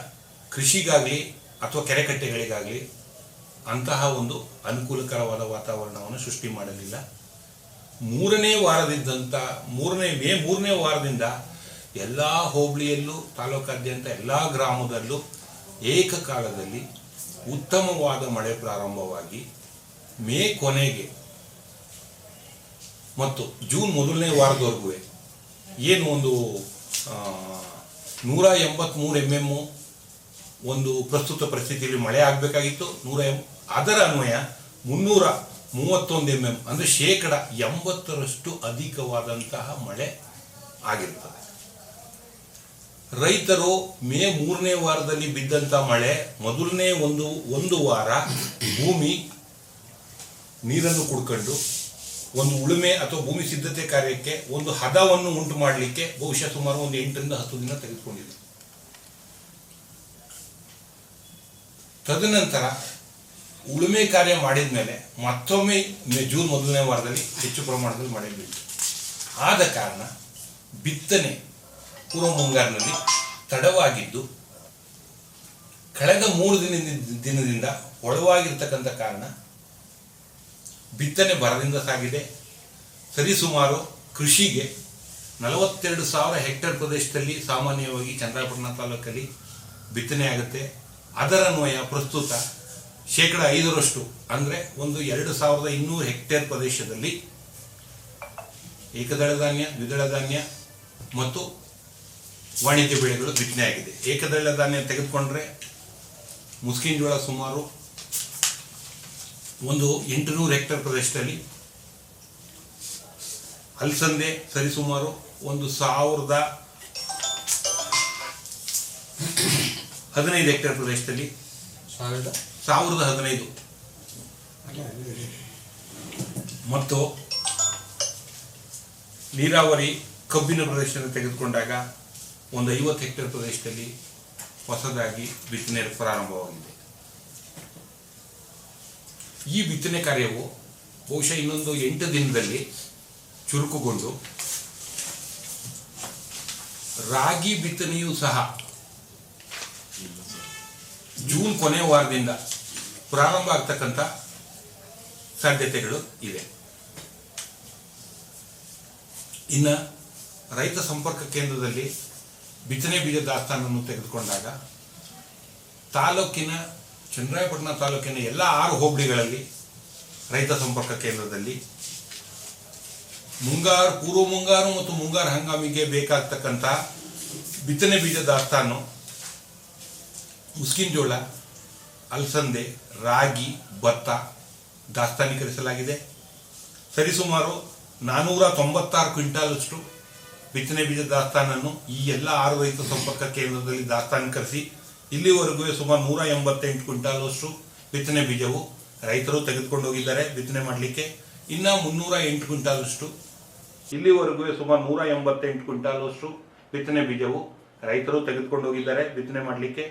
[SPEAKER 8] ಕೃಷಿಗಾಗಲಿ ಅಥವಾ ಕೆರೆಕಟ್ಟೆಗಳಿಗಾಗಲಿ ಅಂತಹ ಒಂದು ಅನುಕೂಲಕರವಾದ ವಾತಾವರಣವನ್ನು ಸೃಷ್ಟಿ ಮಾಡಲಿಲ್ಲ. ಮೂರನೇ ವಾರದಿದ್ದಂಥ ಮೂರನೇ, ಮೇ ಮೂರನೇ ವಾರದಿಂದ ಎಲ್ಲ ಹೋಬಳಿಯಲ್ಲೂ, ತಾಲೂಕಾದ್ಯಂತ ಎಲ್ಲ ಗ್ರಾಮದಲ್ಲೂ ಏಕಕಾಲದಲ್ಲಿ ಉತ್ತಮವಾದ ಮಳೆ ಪ್ರಾರಂಭವಾಗಿ ಮೇ ಕೊನೆಗೆ ಮತ್ತು ಜೂನ್ ಮೊದಲನೇ ವಾರದವರೆಗೂ ಏನು ಒಂದು ನೂರ ಎಂಬತ್ತ್ಮೂರು ಎಂ ಎಮ್ಮು ಒಂದು ಪ್ರಸ್ತುತ ಪರಿಸ್ಥಿತಿಯಲ್ಲಿ ಮಳೆ ಆಗಬೇಕಾಗಿತ್ತು. ನೂರ ಎಂ, ಅದರ ಅನ್ವಯ ಮುನ್ನೂರ ಮೂವತ್ತೊಂದು ಎಂ ಎಂ ಅಂದರೆ ಶೇಕಡ ಎಂಬತ್ತರಷ್ಟು ಅಧಿಕವಾದಂತಹ ಮಳೆ ಆಗಿರ್ತದೆ ರೈತರು ಮೇ ಮೂರನೇ ವಾರದಲ್ಲಿ ಬಿದ್ದಂಥ ಮಳೆ, ಮೊದಲನೇ ಒಂದು ಒಂದು ವಾರ ಭೂಮಿ ನೀರನ್ನು ಕುಡ್ಕೊಂಡು ಒಂದು ಉಳುಮೆ ಅಥವಾ ಭೂಮಿ ಸಿದ್ಧತೆ ಕಾರ್ಯಕ್ಕೆ ಒಂದು ಹದವನ್ನು ಉಂಟು ಮಾಡಲಿಕ್ಕೆ ಬಹುಶಃ ಸುಮಾರು ಒಂದು ಎಂಟರಿಂದ ಹತ್ತು ದಿನ ತೆಗೆದುಕೊಂಡಿದೆ. ತದನಂತರ ಉಳುಮೆ ಕಾರ್ಯ ಮಾಡಿದ ಮೇಲೆ ಮತ್ತೊಮ್ಮೆ ಜೂನ್ ಮೊದಲನೇ ವಾರದಲ್ಲಿ ಹೆಚ್ಚು ಪ್ರಮಾಣದಲ್ಲಿ ಮಳೆ ಬೀಳಿತು ಆದ ಕಾರಣ ಬಿತ್ತನೆ ಪೂರ್ವ ಮುಂಗಾರಿನಲ್ಲಿ ತಡವಾಗಿದ್ದು, ಕಳೆದ ಮೂರು ದಿನ ದಿನದಿಂದ ಒಳವಾಗಿರ್ತಕ್ಕಂಥ ಕಾರಣ ಬಿತ್ತನೆ ಬರದಿಂದ ಸಾಗಿದೆ. ಸರಿಸುಮಾರು ಕೃಷಿಗೆ ನಲವತ್ತೆರಡು ಸಾವಿರ ಹೆಕ್ಟೇರ್ ಪ್ರದೇಶದಲ್ಲಿ ಸಾಮಾನ್ಯವಾಗಿ ಚಂದ್ರಾಪಟ್ಟಣ ತಾಲೂಕಲ್ಲಿ ಬಿತ್ತನೆ ಆಗುತ್ತೆ. ಅದರ ಅನ್ವಯ ಪ್ರಸ್ತುತ ಶೇಕಡ ಐದರಷ್ಟು, ಅಂದರೆ ಒಂದು ಎರಡು ಸಾವಿರದ ಇನ್ನೂರು ಹೆಕ್ಟೇರ್ ಪ್ರದೇಶದಲ್ಲಿ ಏಕದಳ ಧಾನ್ಯ ದ್ವಿದಳ ಧಾನ್ಯ ಮತ್ತು ವಾಣಿಜ್ಯ ಬೆಳೆಗಳು ಬಿತ್ತನೆ ಆಗಿದೆ. ಏಕದಳ ಧಾನ್ಯ ತೆಗೆದುಕೊಂಡ್ರೆ ಮುಸ್ಕಿನ್ ಜೋಳ ಸುಮಾರು ಒಂದು ಎಂಟುನೂರು ಹೆಕ್ಟರ್ ಪ್ರದೇಶದಲ್ಲಿ ಅಲ್ಸಂದೆ ಸರಿಸುಮಾರು ಒಂದು ಸಾವಿರದ ಹದಿನೈದು ಹೆಕ್ಟೇರ್ ಪ್ರದೇಶದಲ್ಲಿ ಸಾವಿರದ? ಹದಿನೈದು. ಮತ್ತು ನೀರಾವರಿ ಕಬ್ಬಿನ ಪ್ರದೇಶ ತೆಗೆದುಕೊಂಡಾಗ ಒಂದು ಐವತ್ತು ಹೆಕ್ಟೇರ್ ಪ್ರದೇಶದಲ್ಲಿ ಹೊಸದಾಗಿ ಬಿತ್ತನೆ ಪ್ರಾರಂಭವಾಗಿದೆ. ಈ ಬಿತ್ತನೆ ಕಾರ್ಯವು ಬಹುಶಃ ಇನ್ನೊಂದು ಎಂಟು ದಿನದಲ್ಲಿ ಚುರುಕುಗೊಂಡು ರಾಗಿ ಬಿತ್ತನೆಯು ಸಹ ಜೂನ್ ಕೊನೆಯ ವಾರದಿಂದ ಪ್ರಾರಂಭ ಆಗ್ತಕ್ಕಂಥ ಸಾಧ್ಯತೆಗಳು ಇವೆ. ಇನ್ನು ರೈತ ಸಂಪರ್ಕ ಕೇಂದ್ರದಲ್ಲಿ ಬಿತ್ತನೆ ಬೀಜ ದಾಸ್ತಾನನ್ನು ತೆಗೆದುಕೊಂಡಾಗ ತಾಲೂಕಿನ ಚನ್ನರಾಯಪಟ್ಟಣ ತಾಲೂಕಿನ ಎಲ್ಲ ಆರು ಹೋಬಳಿಗಳಲ್ಲಿ ರೈತ ಸಂಪರ್ಕ ಕೇಂದ್ರದಲ್ಲಿ ಮುಂಗಾರು, ಪೂರ್ವ ಮುಂಗಾರು ಮತ್ತು ಮುಂಗಾರು ಹಂಗಾಮಿಗೆ ಬೇಕಾಗ್ತಕ್ಕಂಥ ಬಿತ್ತನೆ ಬೀಜ ದಾಸ್ತಾನು ಉಸ್ಕಿನ ಜೋಳ, ಅಲಸಂದೆ, ರಾಗಿ, ಭತ್ತ ದಾಸ್ತಾನೀಕರಿಸಲಾಗಿದೆ. ಸರಿಸುಮಾರು ನಾನ್ನೂರ ತೊಂಬತ್ತಾರು ಕ್ವಿಂಟಾಲಷ್ಟು ಬಿತ್ತನೆ ಬೀಜ ದಾಸ್ತಾನನ್ನು ಈ ಎಲ್ಲ ಆರು ರೈತ ಸಂಪರ್ಕ ಕೇಂದ್ರದಲ್ಲಿ ದಾಸ್ತಾನೀಕರಿಸಿ ಇಲ್ಲಿವರೆಗೂ ಸುಮಾರು ನೂರ ಎಂಬತ್ತೆಂಟು ಕ್ವಿಂಟಾಲಷ್ಟು ಬಿತ್ತನೆ ಬೀಜವು ರೈತರು ತೆಗೆದುಕೊಂಡು ಹೋಗಿದ್ದಾರೆ. ಬಿತ್ತನೆ ಮಾಡಲಿಕ್ಕೆ ಇನ್ನೂ ಮುನ್ನೂರ ಎಂಟು ಕ್ವಿಂಟಾಲಷ್ಟು ಇಲ್ಲಿವರೆಗೂ ಸುಮಾರು ನೂರ ಎಂಬತ್ತೆಂಟು ಕ್ವಿಂಟಾಲಷ್ಟು ಬಿತ್ತನೆ ಬೀಜವು ರೈತರು ತೆಗೆದುಕೊಂಡು ಹೋಗಿದ್ದಾರೆ. ಬಿತ್ತನೆ ಮಾಡಲಿಕ್ಕೆ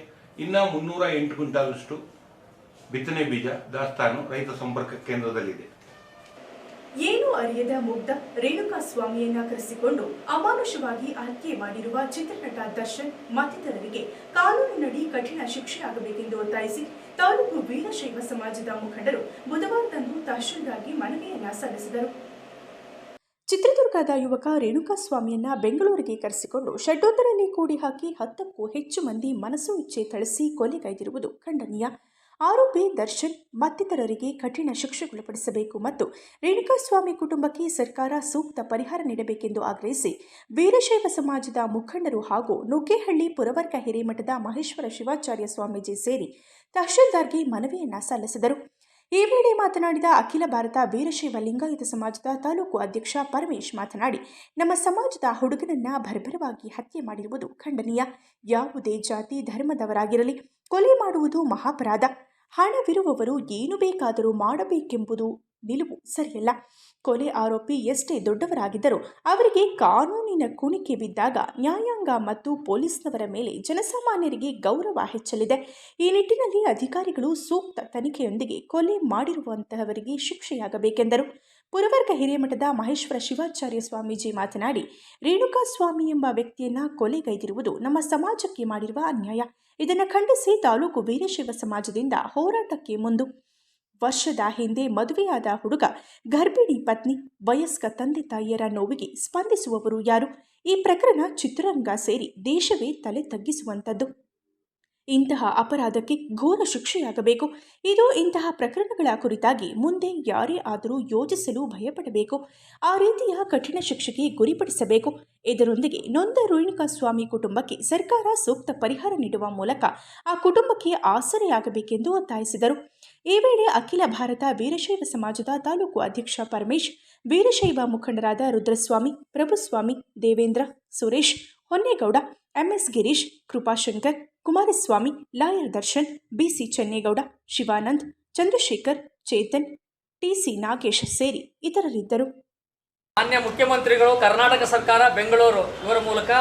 [SPEAKER 8] ಇನ್ನೂ ಮುನ್ನೂರ ಎಂಟು ಕ್ವಿಂಟಾಲಷ್ಟು ಬಿತ್ತನೆ ಬೀಜ ದಾಸ್ತಾನು ರೈತ ಸಂಪರ್ಕ ಕೇಂದ್ರದಲ್ಲಿದೆ.
[SPEAKER 1] ಏನು ಅರಿಯದ ಮುಗ್ಧ ರೇಣುಕಾ ಸ್ವಾಮಿಯನ್ನ ಕರೆಸಿಕೊಂಡು ಅಮಾನುಷವಾಗಿ ಹತ್ಯೆ ಮಾಡಿರುವ ಚಿತ್ರನಟ ದರ್ಶನ್ ಮತ್ತಿತರರಿಗೆ ಕಾನೂನಿನಡಿ ಕಠಿಣ ಶಿಕ್ಷೆಯಾಗಬೇಕೆಂದು ಒತ್ತಾಯಿಸಿ ತಾಲೂಕು ವೀರಶೈವ ಸಮಾಜದ ಮುಖಂಡರು ಬುಧವಾರದಂದು ತಹಶೀಲ್ದಾರ್ಗೆ ಮನವಿಯನ್ನ ಸಲ್ಲಿಸಿದರು.
[SPEAKER 2] ಚಿತ್ರದುರ್ಗದ ಯುವಕ ರೇಣುಕಾಸ್ವಾಮಿಯನ್ನ ಬೆಂಗಳೂರಿಗೆ ಕರೆಸಿಕೊಂಡು ಶೆಡ್ಡೊಂದರಲ್ಲಿ ಕೂಡಿ ಹಾಕಿ ಹತ್ತಕ್ಕೂ ಹೆಚ್ಚು ಮಂದಿ ಮನಸ್ಸು ಇಚ್ಛೆ ಥಳಿಸಿ ಕೊಲೆಗೈದಿರುವುದು ಖಂಡನೀಯ. ಆರೋಪಿ ದರ್ಶನ್ ಮತ್ತಿತರರಿಗೆ ಕಠಿಣ ಶಿಕ್ಷೆಗೊಳಪಡಿಸಬೇಕು ಮತ್ತು ರೇಣುಕಾಸ್ವಾಮಿ ಕುಟುಂಬಕ್ಕೆ ಸರ್ಕಾರ ಸೂಕ್ತ ಪರಿಹಾರ ನೀಡಬೇಕೆಂದು ಆಗ್ರಹಿಸಿ ವೀರಶೈವ ಸಮಾಜದ ಮುಖಂಡರು ಹಾಗೂ ನುಗ್ಗೇಹಳ್ಳಿ ಪುರವರ್ಗ ಹಿರೇಮಠದ ಮಹೇಶ್ವರ ಶಿವಾಚಾರ್ಯ ಸ್ವಾಮೀಜಿ ಸೇರಿ ತಹಶೀಲ್ದಾರ್ಗೆ ಮನವಿಯನ್ನ ಸಲ್ಲಿಸಿದರು. ಈ ವೇಳೆ ಮಾತನಾಡಿದ ಅಖಿಲ ಭಾರತ ವೀರಶೈವ ಲಿಂಗಾಯತ ಸಮಾಜದ ತಾಲೂಕು ಅಧ್ಯಕ್ಷ ಪರಮೇಶ್ ಮಾತನಾಡಿ, ನಮ್ಮ ಸಮಾಜದ ಹುಡುಗನನ್ನ ಭರ್ಭರವಾಗಿ ಹತ್ಯೆ ಮಾಡಿರುವುದು ಖಂಡನೀಯ. ಯಾವುದೇ ಜಾತಿ, ಧರ್ಮದವರಾಗಿರಲಿ, ಕೊಲೆ ಮಾಡುವುದು ಮಹಾಪರಾಧ. ಹಣವಿರುವವರು ಏನು ಬೇಕಾದರೂ ಮಾಡಬೇಕೆಂಬುದು ನಿಲುವು ಸರಿಯಲ್ಲ. ಕೊಲೆ ಆರೋಪಿ ಎಷ್ಟೇ ದೊಡ್ಡವರಾಗಿದ್ದರೂ ಅವರಿಗೆ ಕಾನೂನಿನ ಕುಣಿಕೆ ಬಿದ್ದಾಗ ನ್ಯಾಯಾಂಗ ಮತ್ತು ಪೊಲೀಸ್ನವರ ಮೇಲೆ ಜನಸಾಮಾನ್ಯರಿಗೆ ಗೌರವ ಹೆಚ್ಚಲಿದೆ. ಈ ನಿಟ್ಟಿನಲ್ಲಿ ಅಧಿಕಾರಿಗಳು ಸೂಕ್ತ ತನಿಖೆಯೊಂದಿಗೆ ಕೊಲೆ ಮಾಡಿರುವಂತಹವರಿಗೆ ಶಿಕ್ಷೆಯಾಗಬೇಕೆಂದರು. ಪುರವರ್ಗ ಹಿರೇಮಠದ ಮಹೇಶ್ವರ ಶಿವಾಚಾರ್ಯ ಸ್ವಾಮೀಜಿ ಮಾತನಾಡಿ ರೇಣುಕಾ ಸ್ವಾಮಿ ಎಂಬ ವ್ಯಕ್ತಿಯನ್ನ ಕೊಲೆಗೈದಿರುವುದು ನಮ್ಮ ಸಮಾಜಕ್ಕೆ ಮಾಡಿರುವ ಅನ್ಯಾಯ. ಇದನ್ನು ಖಂಡಿಸಿ ತಾಲೂಕು ವೀರಶೈವ ಸಮಾಜದಿಂದ ಹೋರಾಟಕ್ಕೆ ಮುಂದು. ವರ್ಷದ ಹಿಂದೆ ಮದುವೆಯಾದ ಹುಡುಗ, ಗರ್ಭಿಣಿ ಪತ್ನಿ, ವಯಸ್ಕ ತಂದೆ ತಾಯಿಯರ ನೋವಿಗೆ ಸ್ಪಂದಿಸುವವರು ಯಾರು? ಈ ಪ್ರಕರಣ ಚಿತ್ರರಂಗ ಸೇರಿ ದೇಶವೇ ತಲೆ ತಗ್ಗಿಸುವಂಥದ್ದು. ಇಂತಹ ಅಪರಾಧಕ್ಕೆ ಘೋರ ಶಿಕ್ಷೆಯಾಗಬೇಕು. ಇದು ಇಂತಹ ಪ್ರಕರಣಗಳ ಕುರಿತಾಗಿ ಮುಂದೆ ಯಾರೇ ಆದರೂ ಯೋಚಿಸಲು ಭಯಪಡಬೇಕು. ಆ ರೀತಿಯ ಕಠಿಣ ಶಿಕ್ಷೆಗೆ ಗುರಿಪಡಿಸಬೇಕು. ಇದರೊಂದಿಗೆ ನೊಂದ ರೇಣುಕಾಸ್ವಾಮಿ ಕುಟುಂಬಕ್ಕೆ ಸರ್ಕಾರ ಸೂಕ್ತ ಪರಿಹಾರ ನೀಡುವ ಮೂಲಕ ಆ ಕುಟುಂಬಕ್ಕೆ ಆಸರೆಯಾಗಬೇಕೆಂದು ಒತ್ತಾಯಿಸಿದರು. ಈ ವೇಳೆ ಅಖಿಲ ಭಾರತ ವೀರಶೈವ ಸಮಾಜದ ತಾಲೂಕು ಅಧ್ಯಕ್ಷ ಪರಮೇಶ್, ವೀರಶೈವ ಮುಖಂಡರಾದ Rudraswamy, Prabhuswamy, Devendra, Suresh, Honnegowda, MS Girish, Kripashankar Kumaraswamy, lawyer Darshan, BC Chennegowda, Shivanand, Chandrashekar, Chetan, TC Nagesh ಸೇರಿ ಇತರರಿದ್ದರು.
[SPEAKER 9] ಮಾನ್ಯ ಮುಖ್ಯಮಂತ್ರಿಗಳು, ಕರ್ನಾಟಕ ಸರ್ಕಾರ, ಬೆಂಗಳೂರು. ಇವರ ಮೂಲಕ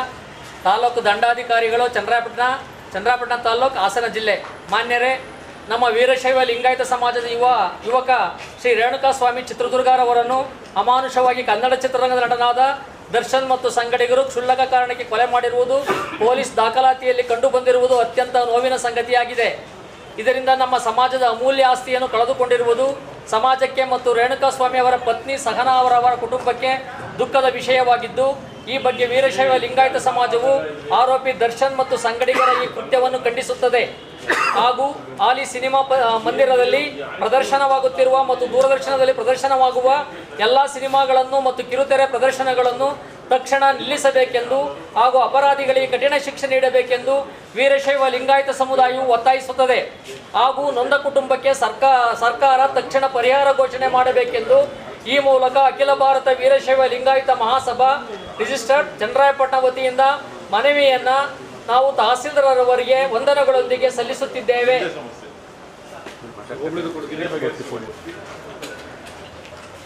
[SPEAKER 9] ತಾಲೂಕು ದಂಡಾಧಿಕಾರಿಗಳು, ಚಂದ್ರಾಪಟ್ಟಣ ಚಂದ್ರಾಪಟ್ಟಣ ತಾಲೂಕು ಹಾಸನ ಜಿಲ್ಲೆ. ಮಾನ್ಯರೇ ನಮ್ಮ ವೀರಶೈವ ಲಿಂಗಾಯತ ಸಮಾಜದ ಯುವ, ಯುವಕ ಶ್ರೀ ರೇಣುಕಾ ಸ್ವಾಮಿ ಚಿತ್ರದುರ್ಗರವರನ್ನು ಅಮಾನುಷವಾಗಿ ಕನ್ನಡ ಚಿತ್ರರಂಗದ ನಟನಾದ ದರ್ಶನ್ ಮತ್ತು ಸಂಗಡಿಗರು ಕ್ಷುಲ್ಲಕ ಕಾರಣಕ್ಕೆ ಕೊಲೆ ಮಾಡಿರುವುದು ಪೊಲೀಸ್ ದಾಖಲಾತಿಯಲ್ಲಿ ಕಂಡುಬಂದಿರುವುದು ಅತ್ಯಂತ ನೋವಿನ ಸಂಗತಿಯಾಗಿದೆ. ಇದರಿಂದ ನಮ್ಮ ಸಮಾಜದ ಅಮೂಲ್ಯ ಆಸ್ತಿಯನ್ನು ಕಳೆದುಕೊಂಡಿರುವುದು ಸಮಾಜಕ್ಕೆ ಮತ್ತು ರೇಣುಕಾ ಸ್ವಾಮಿ ಅವರ ಪತ್ನಿ ಸಹನಾ ಅವರವರ ಕುಟುಂಬಕ್ಕೆ ದುಃಖದ ವಿಷಯವಾಗಿದ್ದು, ಈ ಬಗ್ಗೆ ವೀರಶೈವ ಲಿಂಗಾಯತ ಸಮಾಜವು ಆರೋಪಿ ದರ್ಶನ್ ಮತ್ತು ಸಂಗಡಿಗರ ಈ ಕೃತ್ಯವನ್ನು ಖಂಡಿಸುತ್ತದೆ. ಹಾಗೂ ಆಲಿ ಸಿನಿಮಾ ಮಂದಿರದಲ್ಲಿ ಪ್ರದರ್ಶನವಾಗುತ್ತಿರುವ ಮತ್ತು ದೂರದರ್ಶನದಲ್ಲಿ ಪ್ರದರ್ಶನವಾಗುವ ಎಲ್ಲ ಸಿನಿಮಾಗಳನ್ನು ಮತ್ತು ಕಿರುತೆರೆ ಪ್ರದರ್ಶನಗಳನ್ನು ತಕ್ಷಣ ನಿಲ್ಲಿಸಬೇಕೆಂದು ಹಾಗೂ ಅಪರಾಧಿಗಳಿಗೆ ಕಠಿಣ ಶಿಕ್ಷೆ ನೀಡಬೇಕೆಂದು ವೀರಶೈವ ಲಿಂಗಾಯತ ಸಮುದಾಯವು ಒತ್ತಾಯಿಸುತ್ತದೆ. ಹಾಗೂ ನೊಂದ ಕುಟುಂಬಕ್ಕೆ ಸರ್ಕಾರ ಸರ್ಕಾರ ತಕ್ಷಣ ಪರಿಹಾರ ಘೋಷಣೆ ಮಾಡಬೇಕೆಂದು ಈ ಮೂಲಕ ಅಖಿಲ ಭಾರತ ವೀರಶೈವ ಲಿಂಗಾಯತ ಮಹಾಸಭಾ ರಿಜಿಸ್ಟರ್ ಚಂದ್ರಾಯಪಟ್ಟಣ ವತಿಯಿಂದ ಮನವಿಯನ್ನ ನಾವು ತಹಸೀಲ್ದಾರರವರಿಗೆ ವಂದನಗಳೊಂದಿಗೆ ಸಲ್ಲಿಸುತ್ತಿದ್ದೇವೆ.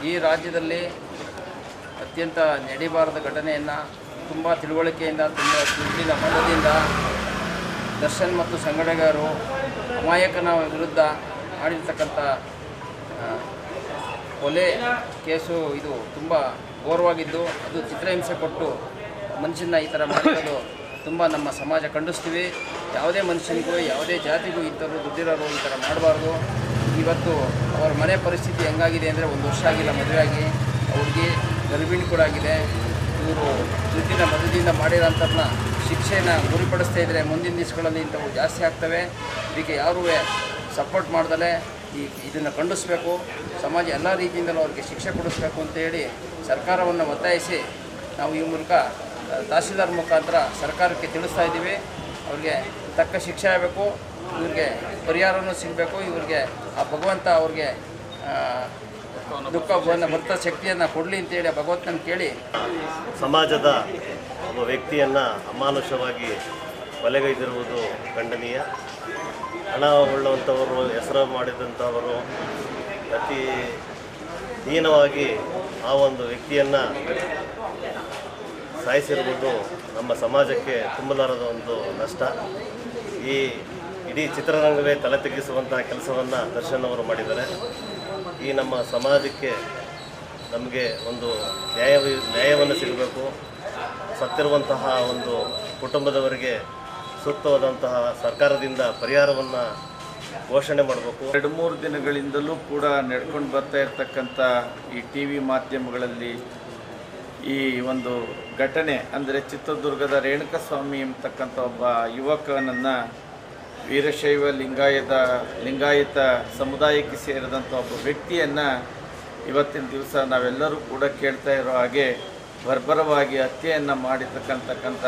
[SPEAKER 10] ಈ ರಾಜ್ಯದಲ್ಲಿ ಅತ್ಯಂತ ನಡೀಬಾರದ ಘಟನೆಯನ್ನು ತುಂಬ ತಿಳುವಳಿಕೆಯಿಂದ, ತುಂಬ ದುಡ್ಡಿನ ಮನದಿಂದ ದರ್ಶನ್ ಮತ್ತು ಸಂಘಟಕರು ಅಮಾಯಕನ ವಿರುದ್ಧ ಮಾಡಿರ್ತಕ್ಕಂಥ ಕೊಲೆ ಕೇಸು ಇದು ತುಂಬ ಘೋರವಾಗಿದ್ದು, ಅದು ಚಿತ್ರಹಿಂಸೆ ಕೊಟ್ಟು ಮನುಷ್ಯನ ಈ ಥರ ಮಾಡಿರೋದು ತುಂಬ ನಮ್ಮ ಸಮಾಜ ಖಂಡಿಸ್ತೀವಿ. ಯಾವುದೇ ಮನುಷ್ಯನಿಗೂ, ಯಾವುದೇ ಜಾತಿಗೂ ಇಂಥವ್ರು ದುಡ್ಡಿರೋರು ಈ ಥರ ಮಾಡಬಾರ್ದು. ಇವತ್ತು ಅವ್ರ ಮನೆ ಪರಿಸ್ಥಿತಿ ಹೆಂಗಾಗಿದೆ ಅಂದರೆ ಒಂದು ವರ್ಷ ಆಗಿಲ್ಲ ಮದುವೆಯಾಗಿ ಅವ್ರಿಗೆ ಗರ್ಭಿಣಿ ಕೂಡ ಆಗಿದೆ. ಇವರು ದುಡ್ಡಿನ ಮದುವೆಯಿಂದ ಮಾಡಿರೋಂಥವ್ರನ್ನ ಶಿಕ್ಷೆನ ಗುರಿಪಡಿಸ್ತಾ ಇದ್ದರೆ ಮುಂದಿನ ದಿವಸಗಳಲ್ಲಿ ಇಂಥವು ಜಾಸ್ತಿ ಆಗ್ತವೆ. ಇದಕ್ಕೆ ಯಾರೂ ಸಪೋರ್ಟ್ ಮಾಡ್ದಲೇ. ಈ ಇದನ್ನು ಖಂಡಿಸ್ಬೇಕು. ಸಮಾಜ ಎಲ್ಲ ರೀತಿಯಿಂದಲೂ ಅವ್ರಿಗೆ ಶಿಕ್ಷೆ ಕೊಡಿಸ್ಬೇಕು ಅಂತೇಳಿ ಸರ್ಕಾರವನ್ನು ಒತ್ತಾಯಿಸಿ ನಾವು ಈ ಮೂಲಕ ತಹಸೀಲ್ದಾರ್ ಮುಖಾಂತರ ಸರ್ಕಾರಕ್ಕೆ ತಿಳಿಸ್ತಾ ಇದ್ದೀವಿ. ಅವ್ರಿಗೆ ತಕ್ಕ ಶಿಕ್ಷೆ ಆಗಬೇಕು, ಇವ್ರಿಗೆ ಪರಿಹಾರವೂ ಸಿಗಬೇಕು, ಇವ್ರಿಗೆ ಆ ಭಗವಂತ ಅವ್ರಿಗೆ ದುಃಖ ಭರ್ತ ಶಕ್ತಿಯನ್ನು ಕೊಡಲಿ ಅಂತೇಳಿ ಭಗವಂತನ ಕೇಳಿ
[SPEAKER 11] ಸಮಾಜದ ಒಬ್ಬ ವ್ಯಕ್ತಿಯನ್ನು ಅಮಾನುಷವಾಗಿ ಕೊಲೆಗೈದಿರುವುದು ಖಂಡನೀಯ. ಹಣ ಉಳ್ಳಂಥವರು ಹೆಸರು ಮಾಡಿದಂಥವರು, ಅತಿ ಹೀನವಾಗಿ ಆ ಒಂದು ವ್ಯಕ್ತಿಯನ್ನು ಸಾಯಿಸಿರುವುದು ನಮ್ಮ ಸಮಾಜಕ್ಕೆ ತುಂಬಲಾರದ ಒಂದು ನಷ್ಟ. ಈ ಇಡೀ ಚಿತ್ರರಂಗವೇ ತಲೆ ತಗ್ಗಿಸುವಂತಹ ಕೆಲಸವನ್ನು ದರ್ಶನ್ ಅವರು ಮಾಡಿದ್ದಾರೆ. ಈ ನಮ್ಮ ಸಮಾಜಕ್ಕೆ ನಮಗೆ ಒಂದು ನ್ಯಾಯ ನ್ಯಾಯವನ್ನು ಸಿಗಬೇಕು. ಸತ್ತಿರುವಂತಹ ಒಂದು ಕುಟುಂಬದವರಿಗೆ ಸೂಕ್ತವಾದಂತಹ ಸರ್ಕಾರದಿಂದ ಪರಿಹಾರವನ್ನು ಘೋಷಣೆ ಮಾಡಬೇಕು.
[SPEAKER 12] ಎರಡು ಮೂರು ದಿನಗಳಿಂದಲೂ ಕೂಡ ನಡ್ಕೊಂಡು ಬರ್ತಾ ಇರ್ತಕ್ಕಂಥ ಈ ಟಿ ಮಾಧ್ಯಮಗಳಲ್ಲಿ ಈ ಒಂದು ಘಟನೆ ಅಂದರೆ ಚಿತ್ರದುರ್ಗದ ರೇಣುಕಸ್ವಾಮಿ ಎಂಬತಕ್ಕಂಥ ಒಬ್ಬ ಯುವಕನನ್ನು ವೀರಶೈವ ಲಿಂಗಾಯತ ಲಿಂಗಾಯತ ಸಮುದಾಯಕ್ಕೆ ಸೇರಿದಂಥ ಒಬ್ಬ ವ್ಯಕ್ತಿಯನ್ನು ಇವತ್ತಿನ ದಿವಸ ನಾವೆಲ್ಲರೂ ಕೂಡ ಕೇಳ್ತಾ ಇರೋ ಹಾಗೆ ಬರ್ಬರವಾಗಿ ಹತ್ಯೆಯನ್ನು ಮಾಡಿರ್ತಕ್ಕಂಥಕ್ಕಂಥ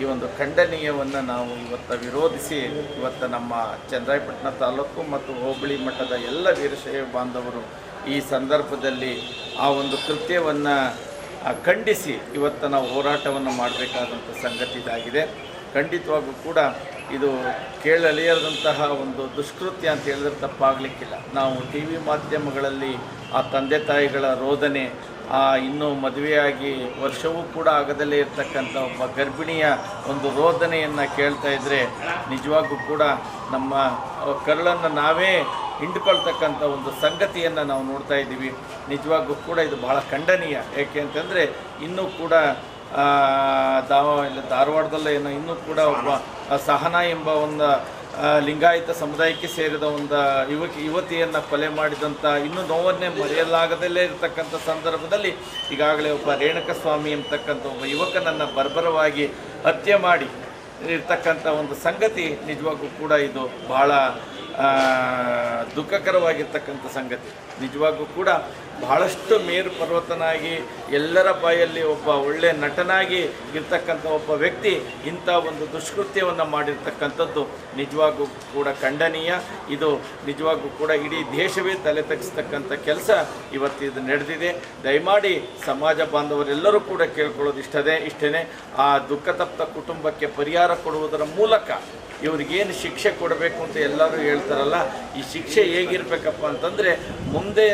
[SPEAKER 12] ಈ ಒಂದು ಖಂಡನೀಯವನ್ನು ನಾವು ಇವತ್ತು ವಿರೋಧಿಸಿ ಇವತ್ತು ನಮ್ಮ ಚಂದ್ರಾಯಪಟ್ಟಣ ತಾಲೂಕು ಮತ್ತು ಹೋಬಳಿ ಮಟ್ಟದ ಎಲ್ಲ ವೀರಶೈವ ಬಾಂಧವರು ಈ ಸಂದರ್ಭದಲ್ಲಿ ಆ ಒಂದು ಕೃತ್ಯವನ್ನು ಖಂಡಿಸಿ ಇವತ್ತು ನಾವು ಹೋರಾಟವನ್ನು ಮಾಡಬೇಕಾದಂಥ ಸಂಗತಿ ಇದಾಗಿದೆ. ಖಂಡಿತವಾಗೂ ಕೂಡ ಇದು ಕೇಳಲಿಯದಂತಹ ಒಂದು ದುಷ್ಕೃತ್ಯ ಅಂತ ಹೇಳಿದ್ರೆ ತಪ್ಪಾಗಲಿಕ್ಕಿಲ್ಲ. ನಾವು ಟಿ ವಿ ಮಾಧ್ಯಮಗಳಲ್ಲಿ ಆ ತಂದೆ ತಾಯಿಗಳ ರೋದನೆ ಇನ್ನೂ ಮದುವೆಯಾಗಿ ವರ್ಷವೂ ಕೂಡ ಆಗದಲ್ಲೇ ಇರತಕ್ಕಂಥ ಒಬ್ಬ ಗರ್ಭಿಣಿಯ ಒಂದು ರೋದನೆಯನ್ನು ಕೇಳ್ತಾ ಇದ್ದರೆ ನಿಜವಾಗೂ ಕೂಡ ನಮ್ಮ ಕರುಳನ್ನು ನಾವೇ ಹಿಂಡ್ಕೊಳ್ತಕ್ಕಂಥ ಒಂದು ಸಂಗತಿಯನ್ನು ನಾವು ನೋಡ್ತಾ ಇದ್ದೀವಿ. ನಿಜವಾಗೂ ಕೂಡ ಇದು ಬಹಳ ಖಂಡನೀಯ. ಏಕೆ ಅಂತಂದರೆ ಇನ್ನೂ ಕೂಡ ದಾವ, ಇಲ್ಲ ಧಾರವಾಡದಲ್ಲೇ ಏನೋ ಇನ್ನೂ ಕೂಡ ಒಬ್ಬ ಸಹನ ಎಂಬ ಒಂದು ಲಿಂಗಾಯತ ಸಮುದಾಯಕ್ಕೆ ಸೇರಿದ ಒಂದು ಯುವಕಿ, ಯುವತಿಯನ್ನು ಕೊಲೆ ಮಾಡಿದಂಥ ಇನ್ನೂ ನೋವನ್ನೇ ಮರೆಯಲಾಗದಲ್ಲೇ ಇರತಕ್ಕಂಥ ಸಂದರ್ಭದಲ್ಲಿ ಈಗಾಗಲೇ ಒಬ್ಬ ರೇಣುಕಸ್ವಾಮಿ ಎಂಬತಕ್ಕಂಥ ಒಬ್ಬ ಯುವಕನನ್ನು ಬರ್ಬರವಾಗಿ ಹತ್ಯೆ ಮಾಡಿ ಇರ್ತಕ್ಕಂಥ ಒಂದು ಸಂಗತಿ ನಿಜವಾಗೂ ಕೂಡ ಇದು ಬಹಳ ದುಃಖಕರವಾಗಿರ್ತಕ್ಕಂಥ ಸಂಗತಿ. ನಿಜವಾಗೂ ಕೂಡ ಬಹಳಷ್ಟು ಮೇರು ಪರ್ವತನಾಗಿ ಎಲ್ಲರ ಬಾಯಲ್ಲಿ ಒಬ್ಬ ಒಳ್ಳೆ ನಟನಾಗಿ ಇರ್ತಕ್ಕಂಥ ಒಬ್ಬ ವ್ಯಕ್ತಿ ಇಂಥ ಒಂದು ದುಷ್ಕೃತ್ಯವನ್ನು ಮಾಡಿರ್ತಕ್ಕಂಥದ್ದು ನಿಜವಾಗೂ ಕೂಡ ಖಂಡನೀಯ. ಇದು ನಿಜವಾಗೂ ಕೂಡ ಇಡೀ ದೇಶವೇ ತಲೆ ತಗ್ಗಿಸ್ತಕ್ಕಂಥ ಕೆಲಸ ಇವತ್ತು ಇದು ನಡೆದಿದೆ. ದಯಮಾಡಿ ಸಮಾಜ ಬಾಂಧವರೆಲ್ಲರೂ ಕೂಡ ಕೇಳ್ಕೊಳ್ಳೋದು ಇಷ್ಟದೇ ಇಷ್ಟೇ ಆ ದುಃಖತಪ್ತ ಕುಟುಂಬಕ್ಕೆ ಪರಿಹಾರ ಕೊಡುವುದರ ಮೂಲಕ ಇವ್ರಿಗೇನು ಶಿಕ್ಷೆ ಕೊಡಬೇಕು ಅಂತ ಎಲ್ಲರೂ ಹೇಳ್ತಾರಲ್ಲ, ಈ ಶಿಕ್ಷೆ ಹೇಗಿರಬೇಕಪ್ಪ ಅಂತಂದರೆ ಮುಂದೆ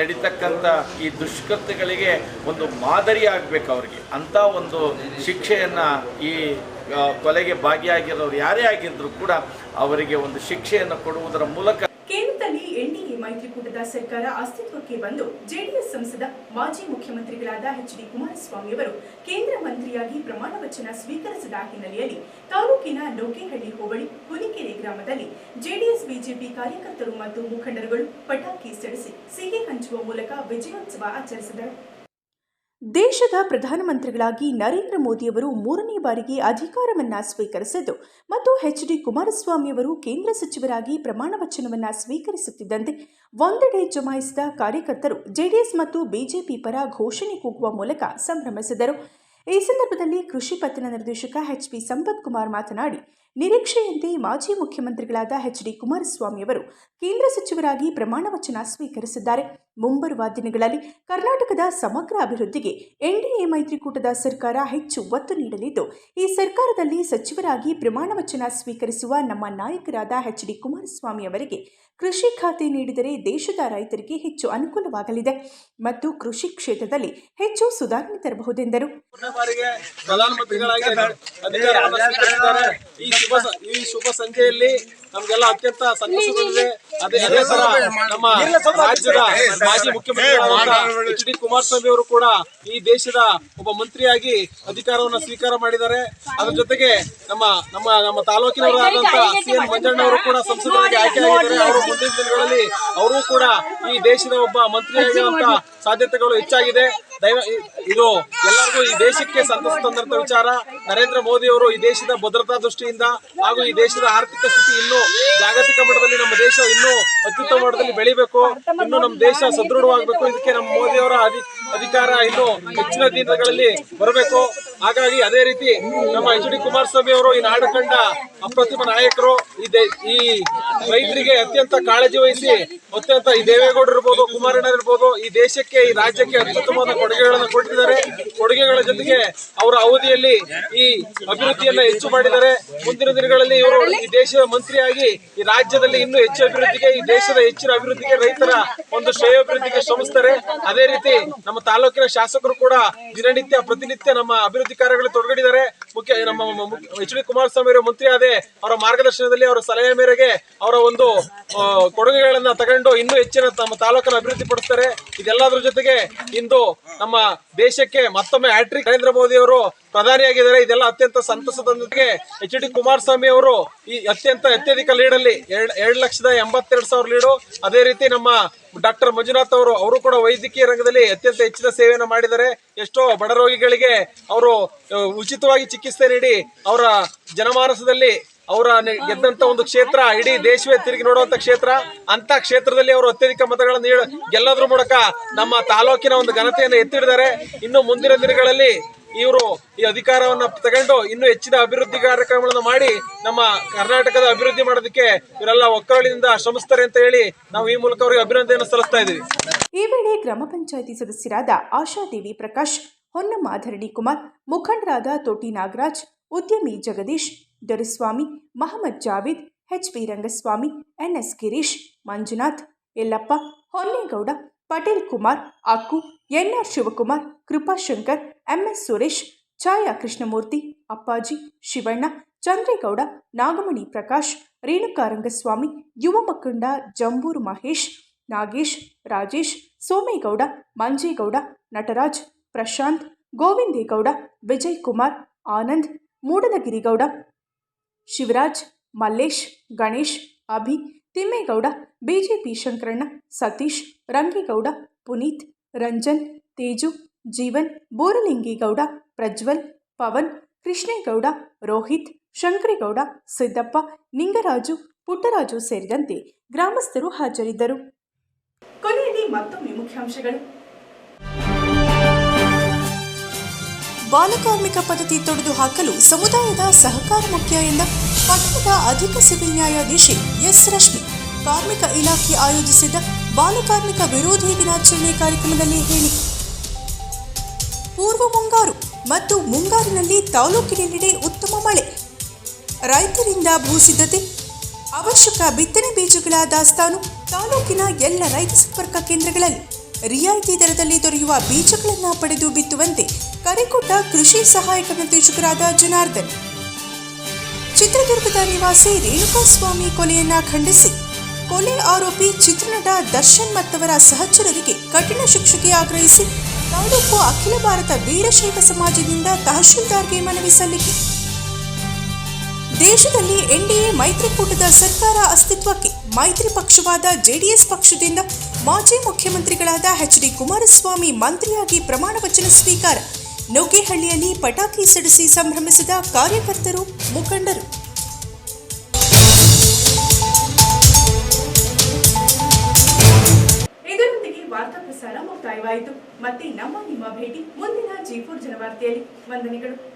[SPEAKER 12] ನಡೀತಕ್ಕಂಥ ಈ ದುಷ್ಕೃತ್ಯಗಳಿಗೆ ಒಂದು ಮಾದರಿ ಆಗಬೇಕು ಅವ್ರಿಗೆ. ಅಂಥ ಒಂದು ಶಿಕ್ಷೆಯನ್ನು ಈ ಕೊಲೆಗೆ ಭಾಗಿಯಾಗಿರೋರು ಯಾರೇ ಆಗಿದ್ದರೂ ಕೂಡ ಅವರಿಗೆ ಒಂದು ಶಿಕ್ಷೆಯನ್ನು ಕೊಡುವುದರ ಮೂಲಕ
[SPEAKER 1] ಕೇಂದ್ರದಲ್ಲಿ ಎನ್ಡಿಎ ಮೈತ್ರಿಕೂಟದ ಸರ್ಕಾರ ಅಸ್ತಿತ್ವಕ್ಕೆ ಬಂದು ಜೆಡಿಎಸ್ ಸಂಸದ ಮಾಜಿ ಮುಖ್ಯಮಂತ್ರಿಗಳಾದ ಎಚ್ ಡಿ ಕುಮಾರಸ್ವಾಮಿ ಅವರು ಕೇಂದ್ರ ಮಂತ್ರಿಯಾಗಿ ಪ್ರಮಾಣ ವಚನ ಸ್ವೀಕರಿಸಿದ ಹಿನ್ನೆಲೆಯಲ್ಲಿ ತಾಲೂಕಿನ ಲೋಕೇಹಳ್ಳಿ ಹೋಬಳಿ ಹುಲಿಕೆರೆ ಗ್ರಾಮದಲ್ಲಿ ಜೆಡಿಎಸ್ ಬಿಜೆಪಿ ಕಾರ್ಯಕರ್ತರು ಮತ್ತು ಮುಖಂಡರುಗಳು ಪಟಾಕಿ ಸಿಡಿಸಿ ಸಿಹಿ ಹಂಚುವ ಮೂಲಕ ವಿಜಯೋತ್ಸವ ಆಚರಿಸಿದರು.
[SPEAKER 2] ದೇಶದ ಪ್ರಧಾನಮಂತ್ರಿಗಳಾಗಿ ನರೇಂದ್ರ ಮೋದಿಯವರು ಮೂರನೇ ಬಾರಿಗೆ ಅಧಿಕಾರವನ್ನ ಸ್ವೀಕರಿಸಿದ್ದು ಮತ್ತು ಎಚ್ ಡಿ ಕುಮಾರಸ್ವಾಮಿಯವರು ಕೇಂದ್ರ ಸಚಿವರಾಗಿ ಪ್ರಮಾಣ ವಚನವನ್ನ ಸ್ವೀಕರಿಸುತ್ತಿದ್ದಂತೆ ಒಂದೆಡೆ ಜಮಾಯಿಸಿದ ಕಾರ್ಯಕರ್ತರು ಜೆಡಿಎಸ್ ಮತ್ತು ಬಿಜೆಪಿ ಪರ ಘೋಷಣೆ ಕೂಗುವ ಮೂಲಕ ಸಂಭ್ರಮಿಸಿದರು. ಈ ಸಂದರ್ಭದಲ್ಲಿ ಕೃಷಿ ಪತ್ತಿನ ನಿರ್ದೇಶಕ ಎಚ್ ಪಿ ಸಂಪತ್ ಕುಮಾರ್ ಮಾತನಾಡಿ ನಿರೀಕ್ಷೆಯಂತೆ ಮಾಜಿ ಮುಖ್ಯಮಂತ್ರಿಗಳಾದ ಎಚ್ ಡಿ ಕುಮಾರಸ್ವಾಮಿಯವರು ಕೇಂದ್ರ ಸಚಿವರಾಗಿ ಪ್ರಮಾಣ ವಚನ ಸ್ವೀಕರಿಸಿದ್ದಾರೆ. ಮುಂಬರುವ ದಿನಗಳಲ್ಲಿ ಕರ್ನಾಟಕದ ಸಮಗ್ರ ಅಭಿವೃದ್ಧಿಗೆ ಎನ್ಡಿಎ ಮೈತ್ರಿಕೂಟದ ಸರ್ಕಾರ ಹೆಚ್ಚು ಒತ್ತು ನೀಡಲಿದ್ದು, ಈ ಸರ್ಕಾರದಲ್ಲಿ ಸಚಿವರಾಗಿ ಪ್ರಮಾಣ ವಚನ ಸ್ವೀಕರಿಸುವ ನಮ್ಮ ನಾಯಕರಾದ ಎಚ್ ಡಿ ಕುಮಾರಸ್ವಾಮಿ ಅವರಿಗೆ ಕೃಷಿ ಖಾತೆ ನೀಡಿದರೆ ದೇಶದ ರೈತರಿಗೆ ಹೆಚ್ಚು ಅನುಕೂಲವಾಗಲಿದೆ ಮತ್ತು ಕೃಷಿ ಕ್ಷೇತ್ರದಲ್ಲಿ ಹೆಚ್ಚು ಸುಧಾರಣೆ ತರಬಹುದೆಂದರು.
[SPEAKER 13] ಶುಭ ಈ ಶುಭ ಸಂಖ್ಯೆಯಲ್ಲಿ ನಮ್ಗೆಲ್ಲ ಅತ್ಯಂತ ಸಂತೋಷ ತಂದಿದೆ ಅದೇ ಅದೇ ತರ ನಮ್ಮ ರಾಜ್ಯದ ಮಾಜಿ ಮುಖ್ಯಮಂತ್ರಿ ಎಚ್ ಡಿ ಕುಮಾರಸ್ವಾಮಿ ಅವರು ಕೂಡ ಈ ದೇಶದ ಒಬ್ಬ ಮಂತ್ರಿಯಾಗಿ ಅಧಿಕಾರವನ್ನ ಸ್ವೀಕಾರ ಮಾಡಿದ್ದಾರೆ. ಅದ್ರ ಜೊತೆಗೆ ನಮ್ಮ ನಮ್ಮ ನಮ್ಮ ತಾಲೂಕಿನವರಾದಂತ ಸಿ ಎನ್ ಮಂಜಣ್ಣವರು ಕೂಡ ಸಂಸದರಾಗಿ ಆಯ್ಕೆಯಾಗಿದ್ದಾರೆ ಅವರು ಮುಂದಿನ ದಿನಗಳಲ್ಲಿ ಅವರು ಕೂಡ ಈ ದೇಶದ ಒಬ್ಬ ಮಂತ್ರಿಯಾಗಿರುವಂತಹ ಸಾಧ್ಯತೆಗಳು ಹೆಚ್ಚಾಗಿದೆ. ದೈವ ಇದು ಎಲ್ಲರಿಗೂ ಈ ದೇಶಕ್ಕೆ ಸಂತಸ ತಂದಂತ ವಿಚಾರ. ನರೇಂದ್ರ ಮೋದಿ ಅವರು ಈ ದೇಶದ ಭದ್ರತಾ ದೃಷ್ಟಿಯಿಂದ ಹಾಗೂ ಈ ದೇಶದ ಆರ್ಥಿಕ ಸ್ಥಿತಿ ಇನ್ನೂ ಜಾಗತಿಕ ಮಟ್ಟದಲ್ಲಿ ನಮ್ಮ ದೇಶ ಇನ್ನೂ ಅತ್ಯುತ್ತಮ ಮಟ್ಟದಲ್ಲಿ ಬೆಳಿಬೇಕು. ಇನ್ನು ನಮ್ಮ ದೇಶ ಸದೃಢವಾಗಬೇಕು. ಇದಕ್ಕೆ ನಮ್ಮ ಮೋದಿ ಅವರ ಅಧಿ ಅಧಿಕಾರ ಇನ್ನು ಹೆಚ್ಚಿನ ದಿನಗಳಲ್ಲಿ ಬರಬೇಕು. ಹಾಗಾಗಿ ಅದೇ ರೀತಿ ನಮ್ಮ ಎಚ್ ಡಿ ಕುಮಾರಸ್ವಾಮಿ ಅವರು ಈ ನಾಡು ಕಂಡ ಅಪ್ರತಿಮ ನಾಯಕರು, ಈ ರೈತರಿಗೆ ಅತ್ಯಂತ ಕಾಳಜಿ ವಹಿಸಿ ಅತ್ಯಂತ ಈ ದೇವೇಗೌಡ ಇರ್ಬೋದು, ಕುಮಾರಣ್ಣ ಇರ್ಬೋದು, ಈ ದೇಶಕ್ಕೆ, ಈ ರಾಜ್ಯಕ್ಕೆ ಅತ್ಯುತ್ತಮವಾದ ಕೊಡುಗೆಗಳನ್ನು ಕೊಟ್ಟಿದ್ದಾರೆ. ಕೊಡುಗೆಗಳ ಜೊತೆಗೆ ಅವರ ಅವಧಿಯಲ್ಲಿ ಈ ಅಭಿವೃದ್ಧಿಯನ್ನ ಹೆಚ್ಚು ಮಾಡಿದ್ದಾರೆ. ಮುಂದಿನ ದಿನಗಳಲ್ಲಿ ಇವರು ಈ ದೇಶದ ಮಂತ್ರಿಯಾಗಿ ಈ ರಾಜ್ಯದಲ್ಲಿ ಇನ್ನೂ ಹೆಚ್ಚು ಅಭಿವೃದ್ಧಿಗೆ, ಈ ದೇಶದ ಹೆಚ್ಚಿನ ಅಭಿವೃದ್ಧಿಗೆ ರೈತರ ಒಂದು ಶ್ರೇಯೋಭಿವೃದ್ಧಿಗೆ ಶ್ರಮಿಸ್ತಾರೆ. ಅದೇ ರೀತಿ ನಮ್ಮ ತಾಲೂಕಿನ ಶಾಸಕರು ಕೂಡ ದಿನನಿತ್ಯ, ಪ್ರತಿನಿತ್ಯ ನಮ್ಮ ಅಭಿವೃದ್ಧಿ ಕಾರ್ಯಗಳಲ್ಲಿ ತೊಡಗಿದ್ದಾರೆ. ಮುಖ್ಯ ನಮ್ಮ ಎಚ್ ಡಿ ಕುಮಾರಸ್ವಾಮಿ ಅವರು ಮಂತ್ರಿ ಆದೆ ಅವರ ಮಾರ್ಗದರ್ಶನದಲ್ಲಿ ಅವರ ಸಲಹೆ ಮೇರೆಗೆ ಅವರ ಒಂದು ಕೊಡುಗೆಗಳನ್ನ ತಗೊಂಡು ಇನ್ನೂ ಹೆಚ್ಚಿನ ತಮ್ಮ ತಾಲೂಕನ್ನು ಅಭಿವೃದ್ಧಿ ಪಡಿಸ್ತಾರೆ. ಇದೆಲ್ಲದರ ಜೊತೆಗೆ ಇಂದು ನಮ್ಮ ದೇಶಕ್ಕೆ ಮತ್ತೊಮ್ಮೆ ಹ್ಯಾಟ್ರಿಕ್ ನರೇಂದ್ರ ಮೋದಿ ಅವರು ಪ್ರಧಾನಿಯಾಗಿದ್ದಾರೆ. ಇದೆಲ್ಲ ಅತ್ಯಂತ ಸಂತಸದೊಂದಿಗೆ ಎಚ್ ಡಿ ಕುಮಾರಸ್ವಾಮಿ ಅವರು ಈ ಅತ್ಯಂತ ಅತ್ಯಧಿಕ ಲೀಡಲ್ಲಿ ಎರಡು ಎರಡು ಲಕ್ಷದ ಎಂಬತ್ತೆರಡು ಸಾವಿರ ಲೀಡು. ಅದೇ ರೀತಿ ನಮ್ಮ ಡಾಕ್ಟರ್ ಮಂಜುನಾಥ್ ಅವರು ಅವರು ಕೂಡ ವೈದ್ಯಕೀಯ ರಂಗದಲ್ಲಿ ಅತ್ಯಂತ ಹೆಚ್ಚಿನ ಸೇವೆಯನ್ನು ಮಾಡಿದ್ದಾರೆ. ಎಷ್ಟೋ ಬಡ ರೋಗಿಗಳಿಗೆ ಅವರು ಉಚಿತವಾಗಿ ಚಿಕಿತ್ಸೆ ನೀಡಿ ಅವರ ಜನಮಾನಸದಲ್ಲಿ ಅವರ ಗೆದ್ದಂತ ಒಂದು ಕ್ಷೇತ್ರ, ಇಡೀ ದೇಶವೇ ತಿರುಗಿ ನೋಡುವಂತ ಕ್ಷೇತ್ರ ಅಂತ ಕ್ಷೇತ್ರದಲ್ಲಿ ಅವರು ಅತ್ಯಧಿಕ ಮತಗಳನ್ನು ಗೆಲ್ಲೋದ್ರ ಮೂಲಕ ನಮ್ಮ ತಾಲೂಕಿನ ಒಂದು ಘನತೆಯನ್ನು ಎತ್ತಿಡಿದ್ದಾರೆ. ಇನ್ನು ಮುಂದಿನ ದಿನಗಳಲ್ಲಿ ಇವರು ಈ ಅಧಿಕಾರವನ್ನ ತಗೊಂಡು ಇನ್ನು ಹೆಚ್ಚಿನ ಅಭಿವೃದ್ಧಿ ಕಾರ್ಯಕ್ರಮಗಳನ್ನು ಮಾಡಿ ನಮ್ಮ ಕರ್ನಾಟಕದ ಅಭಿವೃದ್ಧಿ ಮಾಡೋದಕ್ಕೆ ಇವರೆಲ್ಲ ಒಕ್ಕಲಿನಿಂದ ಶ್ರಮಿಸ್ತಾರೆ ಅಂತ ಹೇಳಿ ನಾವು ಈ ಮೂಲಕ ಅವರಿಗೆ ಅಭಿನಂದನೆಯನ್ನು ಸಲ್ಲಿಸ್ತಾ ಇದ್ದೀವಿ.
[SPEAKER 2] ಈ ವೇಳೆ ಗ್ರಾಮ ಪಂಚಾಯಿತಿ ಸದಸ್ಯರಾದ ಆಶಾದೇವಿ ಪ್ರಕಾಶ್, ಹೊನ್ನಮ್ಮ ಧರಣಿ ಕುಮಾರ್, ಮುಖಂಡರಾದ ತೋಟಿ ನಾಗರಾಜ್, ಉದ್ಯಮಿ Jagadish Doreswamy, Mohammed Javed, H. P. Rangaswamy, N. S. Girish, Manjunath, Yallappa, Honnegowda, Patel Kumar, Akku, N. R. Shivakumar Kripashankar M. S. Suresh, Chaya Krishnamurthy, Appaji, Shivanna, Chandregowda, Nagamani Prakash, Renuka Rangaswamy, ಯುವ ಮುಖಂಡ Jamburu Mahesh, Nagesh, Rajesh, Somegowda, Manjegowda, Nataraj, Prashanth, Govindegowda, Vijay Kumar, Anand Mudalagirigowda Shivaraj, Mallesh, Ganesh, Abhi, Thimmegowda, BJP Shankaranna, Satish, Rangegowda, Puneeth, Ranjan, Teju, Jeevan, ಬೋರಲಿಂಗೇಗೌಡ, Prajwal, Pavan, Krishnegowda, Rohit, Shankaregowda, Siddappa, Ningaraju, Puttaraju ಸೇರಿದಂತೆ ಗ್ರಾಮಸ್ಥರು ಹಾಜರಿದ್ದರು.
[SPEAKER 1] ಕೊನೆಯಲ್ಲಿ ಮತ್ತೊಮ್ಮೆ ಮುಖ್ಯಾಂಶಗಳು.
[SPEAKER 2] ಬಾಲಕಾರ್ಮಿಕ ಪದ್ಧತಿ ತೊಡೆದು ಹಾಕಲು ಸಮುದಾಯದ ಸಹಕಾರ ಮುಖ್ಯ ಎಂದ ಪಟ್ಟಣದ ಅಧಿಕ ಸಿವಿಲ್ ನ್ಯಾಯಾಧೀಶೆ ಎಸ್ ರಶ್ಮಿ, ಕಾರ್ಮಿಕ ಇಲಾಖೆ ಆಯೋಜಿಸಿದ ಬಾಲಕಾರ್ಮಿಕ ವಿರೋಧಿ ದಿನಾಚರಣೆ ಕಾರ್ಯಕ್ರಮದಲ್ಲಿ ಹೇಳಿ. ಪೂರ್ವ ಮುಂಗಾರು ಮತ್ತು ಮುಂಗಾರಿನಲ್ಲಿ ತಾಲೂಕಿನೆಲ್ಲೆಡೆ ಉತ್ತಮ ಮಳೆ. ರೈತರಿಂದ ಭೂಸಿದ್ಧತೆ ಅವಶ್ಯಕ ಬಿತ್ತನೆ ಬೀಜಗಳ ದಾಸ್ತಾನು ತಾಲೂಕಿನ ಎಲ್ಲ ರೈತ ಸಂಪರ್ಕ ಕೇಂದ್ರಗಳಲ್ಲಿ. ರಿಯಾಯಿತಿ ದರದಲ್ಲಿ ದೊರೆಯುವ ಬೀಜಗಳನ್ನು ಪಡೆದು ಬಿತ್ತುವಂತೆ ಕರೆಕೊಟ್ಟ ಕೃಷಿ ಸಹಾಯಕ ನಿರ್ದೇಶಕರಾದ ಜನಾರ್ದನ್. ಚಿತ್ರದುರ್ಗದ ನಿವಾಸಿ ರೇಣುಕಾಸ್ವಾಮಿ ಕೊಲೆಯನ್ನ ಖಂಡಿಸಿ. ಕೊಲೆ ಆರೋಪಿ ಚಿತ್ರನಟ ದರ್ಶನ್ ಮತ್ತವರ ಸಹಚರರಿಗೆ ಕಠಿಣ ಶಿಕ್ಷೆಗೆ ಆಗ್ರಹಿಸಿ ತಾಲೂಕು ಅಖಿಲ ಭಾರತ ವೀರಶೈವ ಸಮಾಜದಿಂದ ತಹಶೀಲ್ದಾರ್ಗೆ ಮನವಿ ಸಲ್ಲಿಕೆ. ದೇಶದಲ್ಲಿ ಎನ್ಡಿಎ ಮೈತ್ರಿಕೂಟದ ಸರ್ಕಾರ ಅಸ್ತಿತ್ವಕ್ಕೆ ಮೈತ್ರಿ ಪಕ್ಷವಾದ ಜೆಡಿಎಸ್ ಪಕ್ಷದಿಂದ ಮಾಜಿ ಮುಖ್ಯಮಂತ್ರಿಗಳಾದ ಎಚ್ ಡಿ ಕುಮಾರಸ್ವಾಮಿ ಮಂತ್ರಿಯಾಗಿ ಪ್ರಮಾಣ ವಚನ ಸ್ವೀಕಾರ ನುಗ್ಗೇಹಳ್ಳಿಯಲ್ಲಿ ಪಟಾಕಿ ಸಿಡಿಸಿ ಸಂಭ್ರಮಿಸಿದ ಕಾರ್ಯಕರ್ತರು, ಮುಖಂಡರು.
[SPEAKER 1] ಇದರೊಂದಿಗೆ ವಾರ್ತಾ ಪ್ರಸಾರ ಮುಕ್ತಾಯವಾಯಿತು. ಮತ್ತೆ ನಮ್ಮ ನಿಮ್ಮ ಭೇಟಿ ಮುಂದಿನ ಜೈಪುರ್ ಜನವಾರ್ತೆಯಲ್ಲಿ. ವಂದನೆಗಳು.